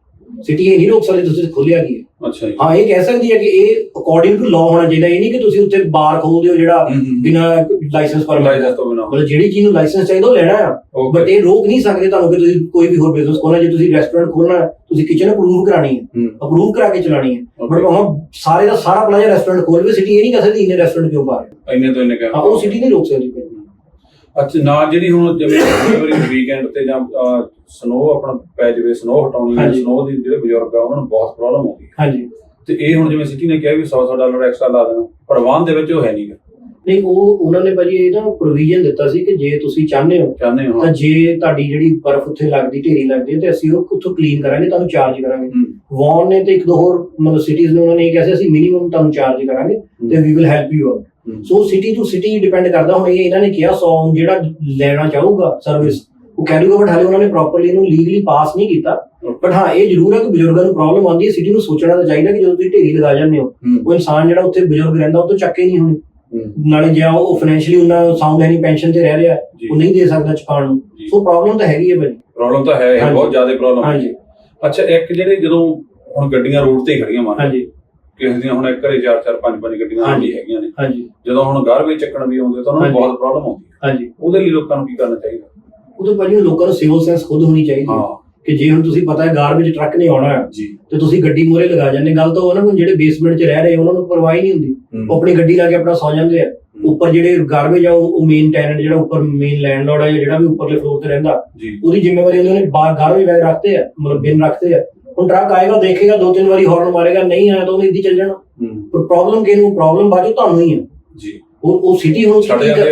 ਸਿਟੀ ਇਹ ਨਹੀਂ ਰੋਕ ਸਕਦੀ ਤੁਸੀਂ ਖੋਲਿਆ ਕੀ ਹੈ। ਅੱਛਾ ਜੀ। ਹਾਂ ਇਹ ਕਹਿ ਸਕਦੀ ਹੈ ਕਿ ਇਹ ਅਕੋਰਡਿੰਗ ਟੂ ਲਾਅ ਹੋਣਾ ਚਾਹੀਦਾ ਇਹ ਨਹੀਂ ਕਿ ਤੁਸੀਂ ਉੱਥੇ ਬਾਰ ਖੋਲਦੇ ਹੋ ਜਿਹੜਾ ਬਿਨਾ ਲਾਇਸੈਂਸ ਪਰਮਿਟ ਤੋਂ। ਬਿਨਾ। ਮਤਲਬ ਜਿਹੜੀ ਚੀਜ਼ ਨੂੰ ਲਾਇਸੈਂਸ ਚਾਹੀਦਾ ਉਹ ਲੈਣਾ ਆ। ਬਟ ਇਹ ਰੋਕ ਨਹੀਂ ਸਕਦੇ ਤੁਹਾਨੂੰ ਕਿ ਤੁਸੀਂ ਕੋਈ ਵੀ ਹੋਰ ਬਿਜ਼ਨਸ ਖੋਲਣਾ ਜੇ ਤੁਸੀਂ ਰੈਸਟੋਰੈਂਟ ਖੋਲਣਾ ਤੁਸੀਂ ਕਿਚਨ ਅਪਰੂਵ ਕਰਾਣੀ ਹੈ। ਅਪਰੂਵ ਕਰਾ ਕੇ ਚਲਾਣੀ ਹੈ। ਬਟ ਉਹ ਸਾਰੇ ਦਾ ਸਾਰਾ ਪਲਾਜ਼ਾ ਰੈਸਟੋਰੈਂਟ ਖੋਲਵੇ ਸਿਟੀ ਇਹ ਨਹੀਂ ਕਹਿ ਸਕਦੀ ਇਹਨੇ ਰੈਸਟੋਰੈਂਟ ਕਿਉਂ ਪਾ ਰਹੇ ਇੰਨੇ ਤੋਂ ਹਾਂ ਕਹਿ ਉਹ ਸਿਟੀ ਨਹੀਂ ਰੋਕ ਸਕਦੀ ਅੱਛਾ ਨਾ ਜਿਹੜੀ ਹੁਣ ਜਿਵੇਂ ਕਈ ਵਾਰੀ ਵੀਕਐਂਡ ਤੇ ਜਾਂ ਸਨੋ ਆਪਣਾ ਪੈ ਜਾਵੇ ਸਨੋ ਹਟਾਉਣੀ ਹੈ। ਸਨੋ ਦੀ ਜਿਹੜੇ ਬਜ਼ੁਰਗ ਆ ਉਹਨਾਂ ਨੂੰ ਬਹੁਤ ਪ੍ਰੋਬਲਮ ਆਉਂਦੀ ਹੈ ਹਾਂਜੀ ਤੇ ਇਹ ਹੁਣ ਜਿਵੇਂ ਸਿਟੀ ਨੇ ਕਿਹਾ ਵੀ 100 100 ਡਾਲਰ ਐਕਸਟਰਾ ਲਾ ਦੇਣਾ ਪਰ ਵਾਹਨ ਦੇ ਵਿੱਚ ਉਹ ਹੈ ਨਹੀਂਗਾ ਨਹੀਂ ਉਹ ਉਹਨਾਂ ਨੇ ਭਾਜੀ ਇਹ ਨਾ ਪ੍ਰੋਵੀਜ਼ਨ ਦਿੱਤਾ ਸੀ ਕਿ ਜੇ ਤੁਸੀਂ ਚਾਹੁੰਦੇ ਹੋ ਚਾਹੁੰਦੇ ਹੋ ਤਾਂ ਜੇ ਤੁਹਾਡੀ ਜਿਹੜੀ ਬਰਫ਼ ਉੱਥੇ ਲੱਗਦੀ ਢੇਰੀ ਲੱਗਦੀ ਤੇ ਅਸੀਂ ਉਹ ਉੱਥੋਂ ਕਲੀਨ ਕਰਾਂਗੇ ਤੁਹਾਨੂੰ ਚਾਰਜ ਕਰਾਂਗੇ। ਵੌਨ ਨੇ ਤੇ ਇੱਕ ਦੋ ਹੋਰ ਮਤਲਬ ਸਿਟੀਜ਼ ਨੇ ਉਹਨਾਂ ਨੇ ਇਹ ਕਿਹਾ ਸੀ ਅਸੀਂ ਮਿਨੀਮਮ ਤੁਹਾਨੂੰ ਚਾਰਜ ਕਰਾਂਗੇ ਤੇ we will help you out. So city to city depend ਕਰਦਾ ਹੁਣ ਇਹ ਇਹਨਾਂ ਨੇ ਕਿਹਾ ਸੋ ਜਿਹੜਾ ਲੈਣਾ ਚਾਹੂਗਾ ਸਰਵਿਸ ਉਹ ਕਹਿ ਦੂਗਾ ਬਟ ਹਾਲੇ ਉਹਨਾਂ ਨੇ ਪ੍ਰੋਪਰਲੀ ਇਹਨੂੰ ਲੀਗਲੀ ਪਾਸ ਨਹੀਂ ਕੀਤਾ ਬਟ ਹਾਂ ਇਹ ਜ਼ਰੂਰ ਹੈ ਕਿ ਬਜ਼ੁਰਗਾਂ ਨੂੰ ਪ੍ਰੋਬਲਮ ਆਉਂਦੀ ਹੈ ਸਿਟੀ ਨੂੰ ਸੋਚਣਾ ਤਾਂ ਚਾਹੀਦਾ ਕਿ ਜਦੋਂ ਤੁਸੀਂ ਢੇਰੀ ਲਗਾ ਜਾਂਦੇ ਹੋ ਹੂੰ। ਉਹ ਇਨਸਾਨ ਜਿਹੜਾ ਉੱਥੇ ਬਜ਼ੁਰਗ ਰਹਿੰਦਾ ਉਹ ਤੋਂ ਚੱਕੇ ਨਹੀਂ ਹੋਣੀ ਹੂੰ। ਨਾਲੇ ਜੇ ਉਹ ਫਾਈਨੈਂਸ਼ੀਅਲੀ ਉਹਨਾਂ ਸਾਊਂਡ ਹੈ ਨਹੀਂ ਪੈਨਸ਼ਨ ਤੇ ਰਹਿ ਰਿਹਾ ਉਹ ਨਹੀਂ ਦੇ ਸਕਦਾ ਚੁਕਾਉਣ ਨੂੰ। ਸੋ ਪ੍ਰੋਬਲਮ ਤਾਂ ਹੈਗੀ ਹੈ ਭਾਜੀ ਪ੍ਰੋਬਲਮ ਤਾਂ ਹੈ। ਬਹੁਤ ਜ਼ਿਆਦਾ ਪ੍ਰੋਬਲਮ ਹਾਂਜੀ ਅੱਛਾ ਇੱਕ ਜਿਹੜੇ ਜਦੋਂ ਹੁਣ ਗੱਡੀਆਂ ਰੋਡ ਤੇ ਹੀ ਖੜੀਆਂ ਮੰਨ ਹਾਂਜੀ ਕਿਸੇ ਦੀਆਂ ਹੁਣ ਇੱਕ ਘਰੇ ਚਾਰ ਚਾਰ ਪੰਜ ਪੰਜ ਗੱਡੀਆਂ ਹੀ ਹੈਗੀਆਂ ਨੇ। ਹਾਂਜੀ। ਜਦੋਂ ਹੁਣ ਗਾਰਬੇਜ ਚੱਕਣ ਵੀ ਆਉਂਦੇ ਤਾਂ ਉਹਨਾਂ ਨੂੰ। ਬਹੁਤ ਪ੍ਰੋਬਲਮ ਆਉਂਦੀ ਹੈ। ਹਾਂਜੀ। ਉਹਦੇ ਲਈ ਲੋਕਾਂ ਨੂੰ ਕੀ ਕਰਨਾ ਚਾਹੀਦਾ? ਉਹ ਤਾਂ ਲੋਕਾਂ ਨੂੰ ਸਿਵਲ ਸੈਂਸ ਖੁਦ ਹੋਣੀ ਚਾਹੀਦੀ ਹੈ ਕਿ ਜੇ ਹੁਣ ਤੁਸੀਂ ਪਤਾ ਹੈ ਗਾਰਬੇਜ ਟਰੱਕ ਨੇ ਆਉਣਾ ਹੈ ਤੇ ਤੁਸੀਂ ਗੱਡੀ ਮੂਹਰੇ ਲਗਾ ਜਾਂਦੇ ਗੱਲ ਤਾਂ ਉਹਨਾਂ ਨੂੰ ਜਿਹੜੇ ਬੇਸਮੈਂਟ 'ਚ ਰਹਿ ਰਹੇ ਉਹਨਾਂ ਨੂੰ ਪਰਵਾਹ ਹੀ ਨਹੀਂ ਹੁੰਦੀ। ਉਹ ਆਪਣੀ ਗੱਡੀ ਲਾ ਕੇ ਆਪਣਾ ਸੌ ਜਾਂਦੇ ਆ। ਉੱਪਰ ਜਿਹੜੇ ਗਾਰਬੇਜ ਆ ਉਹ ਮੇਨ ਟੈਨੈਂਟ ਜਿਹੜਾ ਉੱਪਰ ਮੇਨ ਲੈਂਡਲੋਰਡ ਆ ਜਿਹੜਾ ਵੀ ਉੱਪਰਲੇ ਫਲੋਰ ਤੇ ਰਹਿੰਦਾ ਉਹਦੀ ਜ਼ਿੰਮੇਵਾਰੀ ਉਹਨਾਂ ਨੇ ਬਾਹਰ ਗਾਰਬੇਜ ਬੈਗ ਰੱਖਤੇ ਆ ਮਤਲਬ ਬਿਨ ਰੱਖਤੇ ਆ। ਹੁਣ ਟਰੱਕ ਆਏਗਾ ਦੇਖੇਗਾ ਦੋ ਤਿੰਨ ਵਾਰੀ ਹਾਰਨ ਮਾਰੇਗਾ ਨਹੀਂ ਆਇਆ ਤਾਂ ਉਹ ਇੱਦੀ ਚੱਲ ਜਾਣਾ। ਪਰ ਪ੍ਰੋਬਲਮ ਕਿਹਨੂੰ ਪ੍ਰੋਬਲਮ 'ਚ ਤੁਹਾਨੂੰ ਹੀ ਹੈ ਜੀ ਉਹ ਉਹ ਸਿਟੀ ਹੁਣ।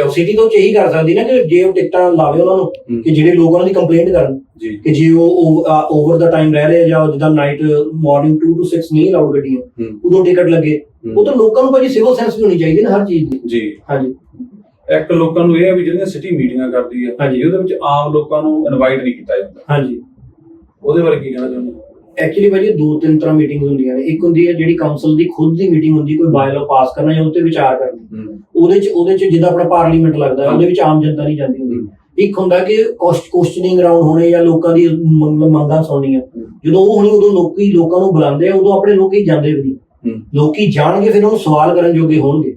ਸਿਟੀ ਤੋਂ ਇਹੀ ਕਰ ਸਕਦੀ ਨਾ ਕਿ ਜੇ ਉਹ ਟਿਕਟਾਂ ਲਾਵੇ ਉਹਨਾਂ ਨੂੰ। ਕਿ ਜਿਹੜੇ ਲੋਕ ਉਹਨਾਂ ਦੀ ਕੰਪਲੇਂਟ ਕਰਨ ਕਿ ਜੇ ਉਹ ਓਵਰ ਦਾ ਟਾਈਮ ਰਹਿ ਰਹੇ ਜਾਂ ਜਿੱਦਾਂ ਨਾਈਟ ਮਾਰਨਿੰਗ 2 ਟੂ 6 ਨਹੀਂ ਅਲਾਉਡ ਗੱਡੀਆਂ। ਉਦੋਂ ਟਿਕਟ ਲੱਗੇ। ਉਹ ਤਾਂ ਲੋਕਾਂ ਨੂੰ ਭਾਜੀ ਸਿਵਲ ਸੈਂਸ ਵੀ ਹੋਣੀ ਚਾਹੀਦੀ ਨਾ ਹਰ ਚੀਜ਼ ਦੀ ਜੀ ਹਾਂਜੀ ਇੱਕ ਲੋਕਾਂ ਨੂੰ ਇਹ ਹੈ ਵੀ ਜਿਹੜੀਆਂ ਸਿਟੀ ਮੀਟਿੰਗਾਂ ਕਰਦੀ ਹੈ ਹਾਂਜੀ। ਉਹਦੇ ਵਿੱਚ ਆਮ ਲੋਕਾਂ ਨੂੰ ਇਨਵਾਈਟ ਨਹੀਂ ਕੀਤਾ ਜਾਂਦਾ ਹਾਂਜੀ ਉਹਦੇ ਬਾਰੇ ਕੀ ਕਹਿਣਾ ਚਾਹੁੰਦੇ ਹੋ? ਐਕਚੁਅਲੀ ਭਾਜੀ ਦੋ ਤਿੰਨ ਤਰ੍ਹਾਂ ਮੀਟਿੰਗਸ ਹੁੰਦੀਆਂ ਨੇ। ਇੱਕ ਹੁੰਦੀ ਹੈ ਜਿਹੜੀ ਕਾਉਂਸਲ ਦੀ ਖੁਦ ਦੀ ਮੀਟਿੰਗ ਹੁੰਦੀ ਕੋਈ ਬਾਇਲੋ ਪਾਸ ਕਰਨਾ ਜਾਂ ਉੱਤੇ ਵਿਚਾਰ ਕਰਨਾ। ਉਹਦੇ ਚ ਉਹਦੇ ਚ ਜਿੱਦਾਂ ਆਪਣਾ ਪਾਰਲੀਮੈਂਟ ਲੱਗਦਾ ਉਹਦੇ ਵਿੱਚ ਆਮ ਜਨਤਾ ਨਹੀਂ ਜਾਂਦੀ ਹੁੰਦੀ। ਇੱਕ ਹੁੰਦਾ ਕਿ ਕੁਐਸਚਨਿੰਗ ਰਾਉਂਡ ਹੋਣੇ ਜਾਂ ਲੋਕਾਂ ਦੀ ਮੰਗ- ਸੁਣਨੀਆਂ। ਜਦੋਂ ਉਹ ਹੋਣੀ ਉਦੋਂ ਲੋਕੀ ਲੋਕਾਂ ਨੂੰ ਬੁਲਾਉਂਦੇ ਆ ਉਦੋਂ ਆਪਣੇ ਲੋਕੀ ਜਾਂਦੇ ਵੀ ਨਹੀਂ। ਲੋਕੀ ਜਾਣਗੇ ਫਿਰ ਉਹਨੂੰ ਸਵਾਲ ਕਰਨ ਜੋਗੇ ਹੋਣਗੇ।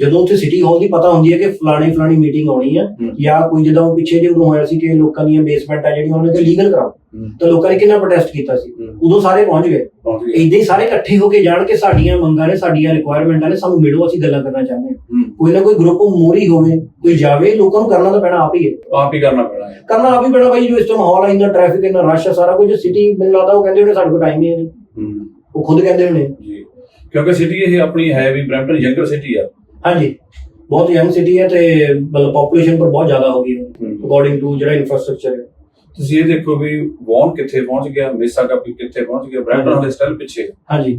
ਜਦੋਂ ਉੱਥੇ ਸਿਟੀ ਹਾਲ ਦੀ ਪਤਾ ਹੁੰਦੀ ਹੈ ਕਿ ਫਲਾਣੀ ਫਲਾਣੀ ਮੀਟਿੰਗ ਆਉਣੀ ਹੈ। ਜਾਂ ਕੋਈ ਜਦੋਂ ਉਹ ਪਿੱਛੇ ਜੇ ਉਦੋਂ ਹੋਇਆ ਸੀ ਕਿ ਲੋਕਾਂ ਦੀਆਂ ਬੇਸਮੈਂਟ ਆ ਜਿਹੜੀ ਉਹਨਾਂ ਨੇ ਲੀਗਲ ਕਰਾਓ। ਤਾਂ ਲੋਕਾਂ ਨੇ ਕਿੰਨਾ ਪ੍ਰੋਟੈਸਟ ਕੀਤਾ ਸੀ। ਉਦੋਂ ਸਾਰੇ ਪਹੁੰਚ ਗਏ। ਇਦਾਂ ਹੀ ਸਾਰੇ ਇਕੱਠੇ ਹੋ ਕੇ ਜਾਣ ਕੇ ਸਾਡੀਆਂ ਮੰਗਾਂ ਨੇ ਸਾਡੀਆਂ ਰਿਕੁਆਇਰਮੈਂਟਾਂ ਨੇ ਸਾਨੂੰ ਮਿਲੋ ਅਸੀਂ ਗੱਲਾਂ ਕਰਨਾ ਚਾਹੁੰਦੇ ਹਾਂ। ਕੋਈ ਨਾ ਕੋਈ ਗਰੁੱਪ ਮੋਰੀ ਹੋਵੇ ਕੋਈ ਜਾਵੇ ਲੋਕਾਂ ਨੂੰ ਕਰਨਾ ਤਾਂ ਪੈਣਾ ਆਪ ਹੀ ਹੈ। ਆਪ ਹੀ ਕਰਨਾ ਪੈਣਾ ਹੈ। ਕਰਨਾ ਆਪ ਹੀ ਪੈਣਾ ਭਾਈ ਜੋ ਇਸ ਤੋਂ ਮਾਹੌਲ ਆ ਇੰਨਾ ਟ੍ਰੈਫਿਕ ਇੰਨਾ ਰਸ਼ ਆ ਸਾਰਾ ਕੁਝ ਸਿਟੀ ਮੈਨੂੰ ਲੱਗਦਾ ਉਹ ਕਹਿੰਦੇ ਹੋਣੇ ਸਾਡੇ ਕੋਲ ਟਾਈਮ ਹੀ ਨਹੀਂ। ਉਹ ਖੁਦ ਕਹਿੰਦੇ ਹੋਣੇ। ਜੀ। ਕਿਉਂਕਿ ਸਿਟੀ ਇਹ ਆਪਣੀ ਹੈ ਵੀ ਬ੍ਰੈਂਪਟਨ ਯੰਗਰ ਸਿਟੀ ਆ। ਹਾਂਜੀ ਬਹੁਤ ਯੰਗ ਸਿਟੀ ਹੈ ਤੇ ਮਤਲਬ ਪੋਪੂਲੇਸ਼ਨ ਪਰ ਬਹੁਤ ਜ਼ਿਆਦਾ ਹੋ ਗਈ ਹੈ ਅਕੋਰਡਿੰਗ ਟੂ ਜਿਹੜਾ ਇਨਫਰਾਸਟ੍ਰਕਚਰ ਹੈ ਤੁਸੀਂ ਇਹ ਦੇਖੋ ਵੀ ਵੌਨ ਕਿੱਥੇ ਪਹੁੰਚ ਗਿਆ ਮੇਸਾ ਕੱਪ ਕਿੱਥੇ ਪਹੁੰਚ ਗਿਆ ਹਾਂਜੀ। ਵਾਲੇ ਸਟਾਈਲ ਪਿੱਛੇ। ਹਾਂਜੀ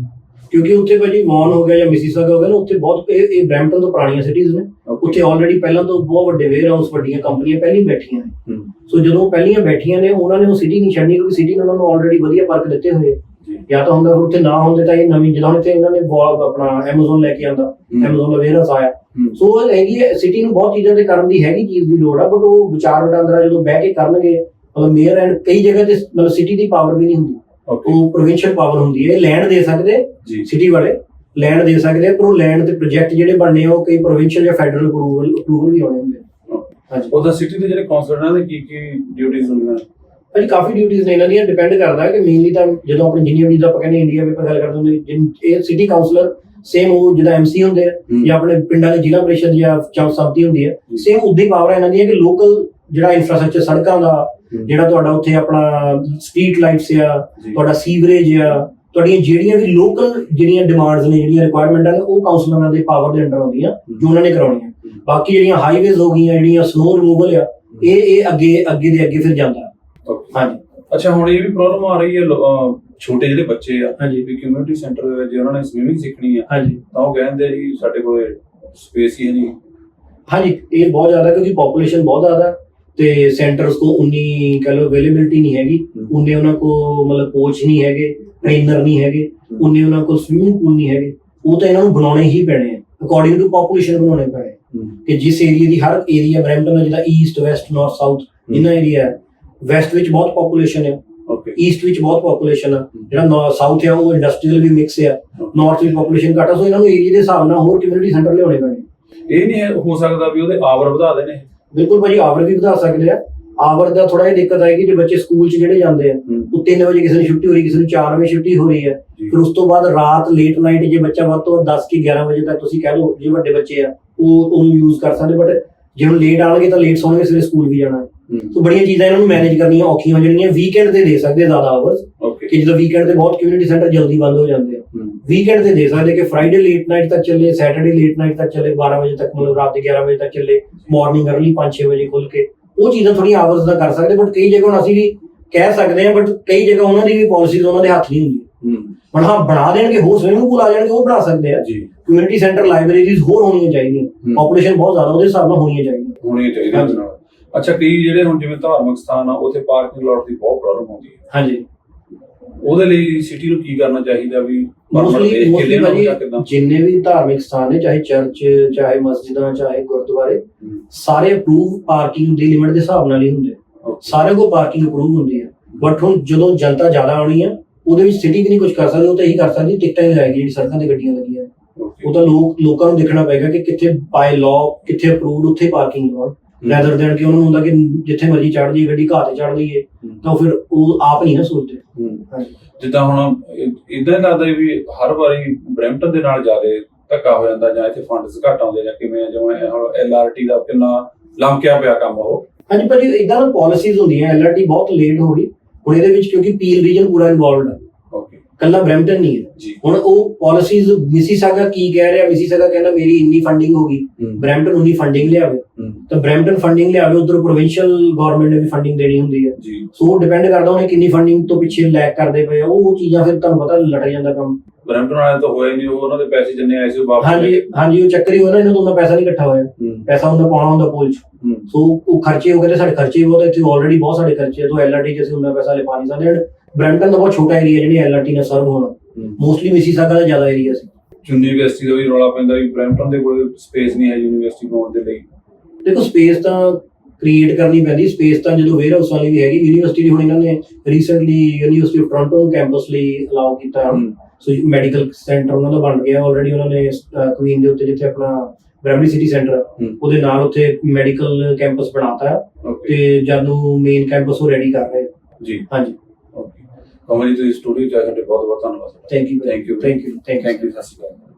ਕਿਉਂਕਿ ਉੱਥੇ ਭਾਜੀ ਮੌਨ ਹੋ ਗਿਆ ਜਾਂ ਮਿਸੀਸਾਗਾ ਹੋ ਗਿਆ ਨਾ ਉੱਥੇ ਬਹੁਤ ਇਹ ਇਹ ਬ੍ਰੈਂਪਟਨ ਤੋਂ ਪੁਰਾਣੀਆਂ ਸਿਟੀਜ਼ ਨੇ. ਉੱਥੇ ਆਲਰੇਡੀ ਪਹਿਲਾਂ ਤੋਂ ਬਹੁਤ ਵੱਡੇ ਵੇਅਰ ਹਾਊਸ ਵੱਡੀਆਂ ਕੰਪਨੀਆਂ ਪਹਿਲਾਂ ਬੈਠੀਆਂ ਨੇ ਸੋ ਜਦੋਂ ਪਹਿਲੀਆਂ ਬੈਠੀਆਂ ਨੇ ਉਹਨਾਂ ਨੇ ਉਹ ਸਿਟੀ ਨਹੀਂ ਛੱਡਣੀ ਕਿਉਂਕਿ ਸਿਟੀ ਨੇ ਉਹਨਾਂ ਨੂੰ ਆਲਰੇਡੀ ਵਧੀਆ ਪਰਕ ਦਿੱਤੇ ਹੋਏ ਆ। ਜੀ ਤਾਂ ਹੁੰਦਾ ਫਿਰ ਉੱਥੇ ਨਾ ਹੁੰਦੇ ਤਾਂ ਇਹ ਨਵੀਂ ਜਦੋਂ ਹੁਣ ਇੱਥੇ ਇਹਨਾਂ ਨੇ ਵਾਲ ਆਪਣਾ Amazon ਲੈ ਕੇ ਆਂਦਾ। Amazon ਦਾ ਵੇਅਰ ਹਾਊਸ ਆਇਆ। ਸੋ ਉਹ ਹੈਗੀ ਹੈ ਸਿਟੀ ਨੂੰ ਬਹੁਤ ਚੀਜ਼ਾਂ ਤੇ ਕਰਨ ਦੀ ਹੈਗੀ ਚੀਜ਼ ਦੀ ਲੋੜ ਆ ਬਟ ਉਹ ਵਿਚਾਰ ਵਟਾਂਦਰਾ ਜਦੋਂ ਬਹਿ ਕੇ ਕਰਨਗੇ ਮਤਲਬ ਮੇਅਰ ਐਂਡ ਕਈ ਜਗ੍ਹਾ ਤੇ ਮਤਲਬ ਸਿਟੀ ਦੀ ਪਾਵਰ ਵੀ ਨਹੀਂ ਹੁੰਦੀ। ਉਹ ਪ੍ਰੋਵਿੰਸ਼ੀਅਲ ਪਾਵਰ ਹੁੰਦੀ ਹੈ ਲੈਂਡ ਦੇ ਸਕਦੇ ਸਿਟੀ ਵਾਲੇ ਲੈਂਡ ਦੇ ਸਕਦੇ ਪਰ ਉਹ ਲੈਂਡ ਤੇ ਪ੍ਰੋਜੈਕਟ ਜਿਹੜੇ ਬਣਨੇ ਉਹ ਕਈ ਪ੍ਰੋਵਿੰਸ਼ੀਅਲ ਜਾਂ ਫੈਡਰਲ ਅਪਰੂਵਲ ਅਪਰੂਵਲ ਵੀ ਆਉਣੇ ਹੁੰਦੇ ਆ। ਹਾਂਜੀ। ਉਹਦਾ ਸਿਟੀ ਦੇ ਜਿਹੜੇ ਕਾਉਂਸਲਰਾਂ ਦੇ ਕੀ ਕੀ ਡਿਊਟੀਆਂ ਹੁੰਦੀਆਂ? ਭਾਜੀ ਕਾਫੀ ਡਿਊਟੀਆਂ ਨੇ ਇਹਨਾਂ ਦੀਆਂ ਡਿਪੈਂਡ ਕਰਦਾ ਕਿ ਮੇਨਲੀ ਤਾਂ ਜਦੋਂ ਆਪਣੇ ਜਿੰਨੀਆਂ ਵੀ ਜਿੱਦਾਂ ਆਪਾਂ ਕਹਿੰਦੇ ਇੰਡੀਆ ਵਿੱਚ ਗੱਲ ਕਰਦੇ ਹੁੰਦੇ ਜਿਨ- ਇਹ ਸਿਟੀ ਕਾਉਂਸਲਰ ਸੇਮ ਉਹ ਜਿਹਦਾ ਐਮਸੀ ਹੁੰਦੇ ਆ। ਜਾਂ ਆਪਣੇ ਪਿੰਡਾਂ ਦੇ ਜ਼ਿਲ੍ਹਾ ਪ੍ਰੀਸ਼ਦ ਜਾਂ ਚੌਂਕ ਸੰਮਤੀ ਹੁੰਦੀ ਹੈ। ਸੇਮ ਉਦਾਂ ਹੀ ਪਾਵਰ ਇਹਨਾਂ ਦੀਆਂ ਕਿ ਲੋਕਲ ਜਿਹੜਾ ਇਨਫਰਾਸਟ੍ਰਕਚਰ ਸੜਕਾਂ ਦਾ। ਜਿਹੜਾ ਤੁਹਾਡਾ ਉੱਥੇ ਆਪਣਾ ਸਟਰੀਟ ਲਾਈਟਸ ਆ ਤੁਹਾਡਾ ਸੀਵਰੇਜ ਆ ਤੁਹਾਡੀਆਂ ਜਿਹੜੀਆਂ ਵੀ ਲੋਕਲ ਜਿਹੜੀਆਂ ਡਿਮਾਂਡਸ ਨੇ ਜਿਹੜੀਆਂ ਰਿਕੁਆਇਰਮੈਂਟਾਂ ਨੇ ਉਹ ਕਾਉਂਸਲਰਾਂ ਦੇ ਪਾਵਰ ਦੇ ਅੰਡਰ ਆਉਂਦੀਆਂ ਜੋ ਉਹਨਾਂ ਨੇ ਕਰਾਉਣੀਆਂ ਬਾਕੀ ਜਿਹੜੀਆਂ ਹਾਈਵੇਜ਼ ਹੋ ਗਈਆਂ ਜਿਹੜੀਆਂ ਸਨੋ ਰਿਮੂਵਲ ਆ ਇਹ ਇਹ ਅੱਗੇ ਅੱਗੇ ਦੇ ਅੱਗੇ ਫਿਰ ਜਾਂਦਾ. ਹਾਂਜੀ। ਅੱਛਾ ਹੁਣ ਇਹ ਵੀ ਪ੍ਰੋਬਲਮ ਆ ਰਹੀ ਹੈ ਲੋ- ਅਹ ਛੋਟੇ ਜਿਹੜੇ ਬੱਚੇ ਆ ਹਾਂਜੀ। ਵੀ ਕਮਿਊਨਿਟੀ ਸੈਂਟਰ ਦੇ ਵਿੱਚ ਜੇ ਉਹਨਾਂ ਨੇ ਸਵਿਮਿੰਗ ਸਿੱਖਣੀ ਆ ਹਾਂਜੀ। ਤਾਂ ਉਹ ਕਹਿੰਦੇ ਜੀ ਸਾਡੇ ਕੋਲ ਸਪੇਸ ਹੀ ਨਹੀਂ। ਹਾਂਜੀ ਇਹ ਬਹੁਤ ਜ਼ਿਆਦਾ ਕਿਉਂਕਿ ਪੋਪੂਲੇਸ਼ਨ ਬਹੁਤ ਜ਼ਿਆਦਾ ਤੇ ਸੈਂਟਰਸ ਕੋ ਉਨੀ ਕਹ ਲੋ ਅਵੇਲੇਬਿਲਟੀ ਨਹੀਂ ਹੈਗੀ। ਹਮ। ਉਨੇ ਉਹਨਾਂ ਕੋ ਮਤਲਬ ਕੋਚ ਨਹੀਂ ਹੈਗੇ ਟ੍ਰੇਨਰ ਨਹੀਂ ਹੈਗੇ ਉਨੇ ਉਹਨਾਂ ਕੋਲ ਸਵਿਮਿੰਗ ਪੂਲ ਨਹੀਂ ਹੈਗੇ। ਉਹ ਤਾਂ ਇਹਨਾਂ ਨੂੰ ਬਣਾਉਣੇ ਹੀ ਪੈਣੇ ਆ ਅਕੋਰਡਿੰਗ ਟੂ ਪੋਪੂਲੇਸ਼ਨ ਬਣਾਉਣੇ ਪੈਣੇ। ਕਿ ਜਿਸ ਏਰੀਆ ਦੀ ਹਰ ਏਰੀਆ ਬ੍ਰੈਂਪਟਨ ਦਾ ਜਿਹਦਾ ਈਸਟ ਵੈਸਟ ਨਾਰਥ ਸਾਊਥ ਇਹਨਾਂ ਏਰੀਆ ਵੈਸਟ ਵਿੱਚ ਬਹੁਤ ਪੋਪੂਲੇਸ਼ਨ ਹੈ ਓਕੇ ਈਸਟ ਵਿੱਚ ਬਹੁਤ ਪੋਪੂਲੇਸ਼ਨ ਆ। ਜਿਹੜਾ ਸਾਊਥ ਹੈ ਉਹ ਇੰਡਸਟਰੀਅਲ ਵੀ ਮਿਕਸ ਆ। ਨਾਰਥ ਵਿੱਚ ਪੋਪੂਲੇਸ਼ਨ ਘੱਟ ਆ ਸੋ ਇਹਨਾਂ ਨੂੰ ਏਰੀਆ ਦੇ ਹਿਸਾਬ ਨਾਲ ਹੋਰ ਕਮਿਊਨਿਟੀ ਸੈਂਟਰ ਲਿਆਉਣੇ ਪੈਣੇ। ਇਹ ਨਹੀਂ ਹੈ- ਸਕਦਾ ਵੀ ਉਹਦੇ ਆਵਰ ਵਧਾ ਦੇਣੇ ਬਿਲਕੁਲ ਭਾਜੀ ਆਵਰ ਵੀ ਵਧਾ ਸਕਦੇ ਆ। ਆਵਰ ਦਾ ਥੋੜਾ ਜਿਹਾ ਦਿੱਕਤ ਆਏਗੀ ਜੇ ਬੱਚੇ ਸਕੂਲ 'ਚ ਜਿਹੜੇ ਜਾਂਦੇ ਆ। ਉਹ 3 ਵਜੇ ਕਿਸੇ ਨੂੰ ਛੁੱਟੀ ਹੋ ਰਹੀ ਕਿਸੇ ਨੂੰ 4 ਵਜੇ ਛੁੱਟੀ ਹੋ ਰਹੀ ਹੈ ਫਿਰ ਉਸ ਤੋਂ ਬਾਅਦ ਰਾਤ ਲੇਟ ਨਾਈਟ ਜੇ ਬੱਚਾ ਵੱਧ ਤੋਂ ਵੱਧ 10 ਕਿ 11 ਵਜੇ ਤੱਕ ਤੁਸੀਂ ਕਹਿ ਲਓ ਜੇ ਵੱਡੇ ਬੱਚੇ ਆ ਉਹ ਉਹਨੂੰ ਯੂਜ਼ ਕਰ ਸਕਦੇ ਬਟ ਜੇ ਹੁਣ ਲੇਟ ਆਣਗੇ ਤਾਂ ਲੇਟ ਸੌਣਗੇ ਸਵੇਰੇ ਸਕੂਲ ਵੀ ਜਾਣਾ ਹੈ। ਸੋ ਬੜੀਆਂ ਚੀਜ਼ਾਂ ਇਹਨਾਂ ਨੂੰ ਮੈਨੇਜ ਕਰਨੀਆਂ ਔਖੀਆਂ ਹੋ ਜਾਣਗੀਆਂ ਵੀਕਐਂਡ ਤੇ ਦੇ ਸਕਦੇ ਜ਼ਿਆਦਾ ਆਵਰਸ ਓਕੇ ਕਿ ਜਦੋਂ ਵੀਕਐਂਡ ਤੇ ਬਹੁਤ ਕਮਿਊਨਿਟੀ ਸੈਂਟਰ ਜਲਦੀ ਬੰਦ ਹੋ ਜਾਂਦੇ ਆ। ਵੀਕਐਂਡ ਤੇ ਦੇ ਸਕਦੇ ਕਿ ਫਰਾਈਡੇ ਲੇਟ ਨਾਈਟ ਤੱਕ ਚੱਲੇ ਸੈਟਰਡੇ ਲੇਟ ਨਾਈਟ ਤੱਕ ਚੱਲੇ 12 ਵਜੇ ਤੱਕ ਮਤਲਬ ਰਾਤ ਦੇ 11 ਵਜੇ ਤੱਕ ਚੱਲੇ ਮਾਰਨਿੰਗ ਅਰਲੀ 5-6 ਵਜੇ ਖੁੱਲ ਕੇ। ਉਹ ਚੀਜ਼ਾਂ ਥੋੜੀਆਂ ਆਵਰਸ ਦਾ ਕਰ ਸਕਦੇ ਬਟ ਕਈ ਜਗ੍ਹਾ ਹੁਣ ਅਸੀਂ ਵੀ ਕਹਿ ਸਕਦੇ ਹਾਂ ਬਟ ਕਈ ਜਗ੍ਹਾ ਉਹਨਾਂ ਦੀ ਵੀ ਪਾਲਿਸੀਜ਼ ਉਹਨਾਂ ਦੇ ਹੱਥ ਨਹੀਂ ਹੁੰਦੀ ਹਾਂ। ਬਣਾ ਦੇਣਗੇ ਹੋਰ ਸਵਿਮਿੰਗ ਪੂਲ ਆ ਜਾਣਗੇ ਉਹ ਬਣਾ ਸਕਦੇ ਆ। ਜੀ। ਕਮਿਊਨਿਟੀ ਸੈਂਟਰ ਲਾਇਬ੍ਰੇਰੀਜ਼ ਹੋਰ ਹੋਣੀਆਂ ਚਾਹੀਦੀਆਂ। ਪੋਪੂਲੇਸ਼ਨ ਬਹੁਤ ਜ਼ਿਆਦਾ ਉਹਦੇ ਹਿਸਾਬ ਨਾਲ ਹੋਣੀਆਂ ਚਾਹੀਦੀਆਂ। ਹੋਣੀ ਚਾਹੀਦੀ ਉਹਦੇ ਨਾਲ। ਅੱਛਾ ਕਈ ਜਿਹੜੇ ਹੁਣ ਜਿਵੇਂ ਧਾਰਮਿਕ ਸਥਾਨ ਆ ਉੱਥੇ ਪਾਰਕਿੰਗ ਲੋਟ ਦੀ ਬਹੁਤ ਪ੍ਰੋਬਲਮ ਆਉਂਦੀ ਹੈ। ਹਾਂਜੀ। ਉਹਦੇ ਲਈ ਸਿਟੀ ਨੂੰ ਕੀ ਕਰਨਾ ਚਾਹੀਦਾ ਵੀ ਜਿੰਨੇ ਵੀ ਧਾਰਮਿਕ ਸਥਾਨ ਨੇ ਚਾਹੇ ਚਰਚ ਚਾਹੇ ਮਸਜਿਦਾਂ ਚਾਹੇ ਗੁਰਦੁਆਰੇ। ਸਾਰੇ ਅਪਰੂਵ ਪਾਰਕਿੰਗ ਦੀ ਲਿਮਿਟ ਦੇ ਹਿਸਾਬ ਨਾਲ ਹੀ ਹੁੰਦੇ. ਸਾਰੇ ਕੋ ਪਾਰਕਿੰਗ ਅਪਰੂਵ ਹੁੰਦੀ ਹੈ। ਬਟ ਹੁਣ ਜਦੋਂ ਜਨਤਾ ਜ਼ਿਆਦਾ ਆਉਣੀ ਆ ਉਹਦੇ ਵਿੱਚ ਸਿਟੀ ਵੀ ਨਹੀਂ ਕੁਝ ਕਰ ਸਕਦੀ ਉਹ ਤਾਂ ਇਹੀ ਕਰ ਸਕਦੀ ਟਿਕਟਾਂ ਹੀ ਲਾਏਗੀ ਜਿਹੜੀ ਸੜਕਾਂ ਤੇ ਗੱਡੀਆਂ ਲੱਗੀਆਂ. ਉਹ ਤਾਂ ਲੋਕ ਲੋਕਾਂ ਨੂੰ ਦੇਖਣਾ ਪਏਗਾ ਕਿ ਕਿੱਥੇ ਬਾਈ ਲਾਅ ਕਿੱਥੇ ਅਪਰੂਵਡ ਉੱਥੇ ਪਾਰਕਿੰਗ ਲਾਉਣ ਰੈਦਰ ਦੇਣ ਕਿ ਉਹਨਾਂ ਨੂੰ ਹੁੰਦਾ ਕਿ ਜਿੱਥੇ ਮਰਜ਼ੀ ਚੜ੍ਹ ਜਾਈਏ ਗੱਡੀ ਘਾਹ ਤੇ ਚੜ੍ਹ ਲਈਏ। ਤਾਂ ਫਿਰ ਉਹ ਆਪ ਨਹੀਂ ਨਾ ਸੋਚਦੇ। ਜਿੱਦਾਂ ਹੁਣ ਇਦਾਂ ਲੱਗਦਾ ਵੀ ਹਰ ਵਾਰੀ ਬ੍ਰੈਂਪਟਨ ਦੇ ਨਾਲ ਜ਼ਿਆਦਾ ਧੱਕਾ ਹੋ ਜਾਂਦਾ ਜਾਂ ਇੱਥੇ ਫੰਡਸ ਘੱਟ ਆਉਂਦੇ ਜਾਂ ਕਿਵੇਂ ਆ, ਜਿਵੇਂ ਹੁਣ ਐਲਆਰਟੀ ਦਾ ਕਿੰਨਾ ਲੰਕਿਆ ਪਿਆ ਕੰਮ ਉਹ ਹਾਂਜੀ ਭਾਜੀ ਇਦਾਂ ਨਾ ਪਾਲਿਸੀਜ਼ ਹੁੰਦੀਆਂ ਐਲਆਰਟੀ ਬਹੁਤ ਲੇਟ ਹੋ ਗਈ ਹੁਣ ਇਹਦੇ ਵਿੱਚ ਕਿਉਂਕਿ ਪੀਲ ਰੀਜਨ ਪੂਰਾ ਇਨਵੋਲਵਡ ਹੈ ਓਕੇ ਕੱਲਾ ਬ੍ਰੈਂਪਟਨ ਨਹੀਂ ਹੈ। ਹੁਣ ਉਹ ਪਾਲਿਸੀਜ਼ ਮਿਸੀਸਾਗਾ ਕੀ ਕਹਿ ਰਿਹਾ? ਮਿਸੀਸਾਗਾ ਕਹਿੰਦਾ ਮੇਰੀ ਇੰਨੀ ਫੰਡਿੰਗ ਹੋ ਗਈ। ਬ੍ਰੈਂਪਟਨ ਉਨੀ ਫੰਡਿੰਗ ਲਿਆਵੇ। ਤਾਂ ਬ੍ਰੈਂਪਟਨ ਫੰਡਿੰਗ ਲਿਆਵੇ ਉਧਰ ਪ੍ਰੋਵਿੰਸ਼ੀਅਲ ਗਵਰਨਮੈਂਟ ਨੇ ਵੀ ਫੰਡਿੰਗ ਦੇਣੀ ਹੁੰਦੀ ਹੈ। ਸੋ ਡਿਪੈਂਡ ਕਰਦਾ ਉਹਨੇ ਕਿੰਨੀ ਫੰਡਿੰਗ ਤੋਂ ਪਿੱਛੇ ਲੈਕ ਕਰਦੇ ਪਏ ਉਹ ਚੀਜ਼ਾਂ ਫਿਰ ਤੁਹਾਨੂੰ ਪਤਾ ਲਟ ਜਾਂਦਾ ਕੰਮ। ਬ੍ਰੈਂਪਟਨ ਵਾਲਿਆਂ ਤੋਂ ਹੋਇਆ ਨਹੀਂ ਉਹ ਉਹਨਾਂ ਦੇ ਪੈਸੇ ਜਿੰਨੇ ਆਏ ਸੀ ਉਹ ਵਾਪਸ ਹਾਂਜੀ ਹਾਂਜੀ ਉਹ ਚੱਕਰ ਹੀ ਹੋਇਆ ਇਹਨਾਂ ਤੋਂ ਉਹਨਾਂ ਪੈਸਾ ਨਹੀਂ ਇਕੱਠਾ ਹੋਇਆ। ਪੈਸਾ ਹੁੰਦਾ ਪਾਉਣਾ ਹੁੰਦਾ ਪੋਲ ਚ। ਸੋ ਉਹ ਖਰਚੇ ਹੋ ਗਏ ਤੇ ਸਾਡੇ ਖਰਚੇ ਬਹੁਤ ਇੱਥੇ ਆਲਰੇਡੀ ਬਹੁਤ ਸਾਡੇ ਖਰਚੇ ਆ, ਤੋਂ ਐਲਆਰਟੀ ਅਸੀਂ ਉਹਨਾਂ ਪੈਸਾ ਲੈ ਪਾ ਨਹੀਂ ਸਕਦੇ। ਬ੍ਰੈਂਪਟਨ ਦਾ ਬਹੁਤ ਛੋਟਾ ਏਰੀਆ ਜਿਹੜੀ ਐਲਆਰਟੀ ਨਾਲ ਸਰਵ ਹੋਣਾ। ਮੋਸਟਲੀ ਮਿਸੀਸਾਗਾ ਦਾ ਜ਼ਿਆਦਾ ਏਰੀਆ ਸੀ। ਯੂਨੀਵਰਸਿਟੀ ਦਾ ਵੀ ਰੌਲਾ ਪੈਂਦਾ ਵੀ ਬ੍ਰੈਂਪਟਨ ਦੇ ਕੋਲ ਸਪੇਸ ਨਹੀਂ ਹੈ ਯੂਨੀਵਰਸਿਟੀ ਬਣਾਉਣ ਦੇ ਲਈ। ਦੇਖੋ ਸਪੇਸ ਤਾਂ ਕ੍ਰੀਏਟ ਕਰਨੀ ਪੈਂਦੀ। ਸਪੇਸ ਤਾਂ ਜਦੋਂ ਵੇਅਰ ਹਾਊਸ ਵਾਲੀ ਵੀ ਹੈਗੀ ਯੂਨੀਵਰਸਿਟੀ ਦੀ ਹੁਣ ਇਹਨਾਂ ਨੇ recently university of Toronto campus ਲਈ ਅਲਾਉ ਕੀਤਾ। ਸੋ ਮੈਡੀਕਲ ਸੈਂਟਰ ਉਹਨਾਂ ਦਾ ਬਣ ਗਿਆ। ਆਲਰੇਡੀ ਉਹਨਾਂ ਨੇ ਕੁਈਨ ਦੇ ਉੱਤੇ ਜਿੱਥੇ ਆਪਣਾ ਬ੍ਰੈਮਲੀ ਸਿਟੀ ਸੈਂਟਰ। ਉਹਦੇ ਨਾਲ ਉੱਥੇ ਮੈਡੀਕਲ ਕੈਂਪਸ ਬਣਾਤਾ। ਤੇ ਜਦ ਨੂੰ ਮੇਨ ਕੈਂਪਸ ਉਹ ਰੈਡੀ ਕਰ ਰਹੇ। ਜੀ। ਹਾਂਜੀ। ਓਕੇ ਕਮਲ ਜੀ ਤੁਸੀਂ ਸਟੂਡੀਓ ਚ ਆਏ ਸਾਡੇ ਬਹੁਤ ਬਹੁਤ ਧੰਨਵਾਦ thank you. Thank you thank you thank you ਸਤਿ ਸ਼੍ਰੀ ਅਕਾਲ।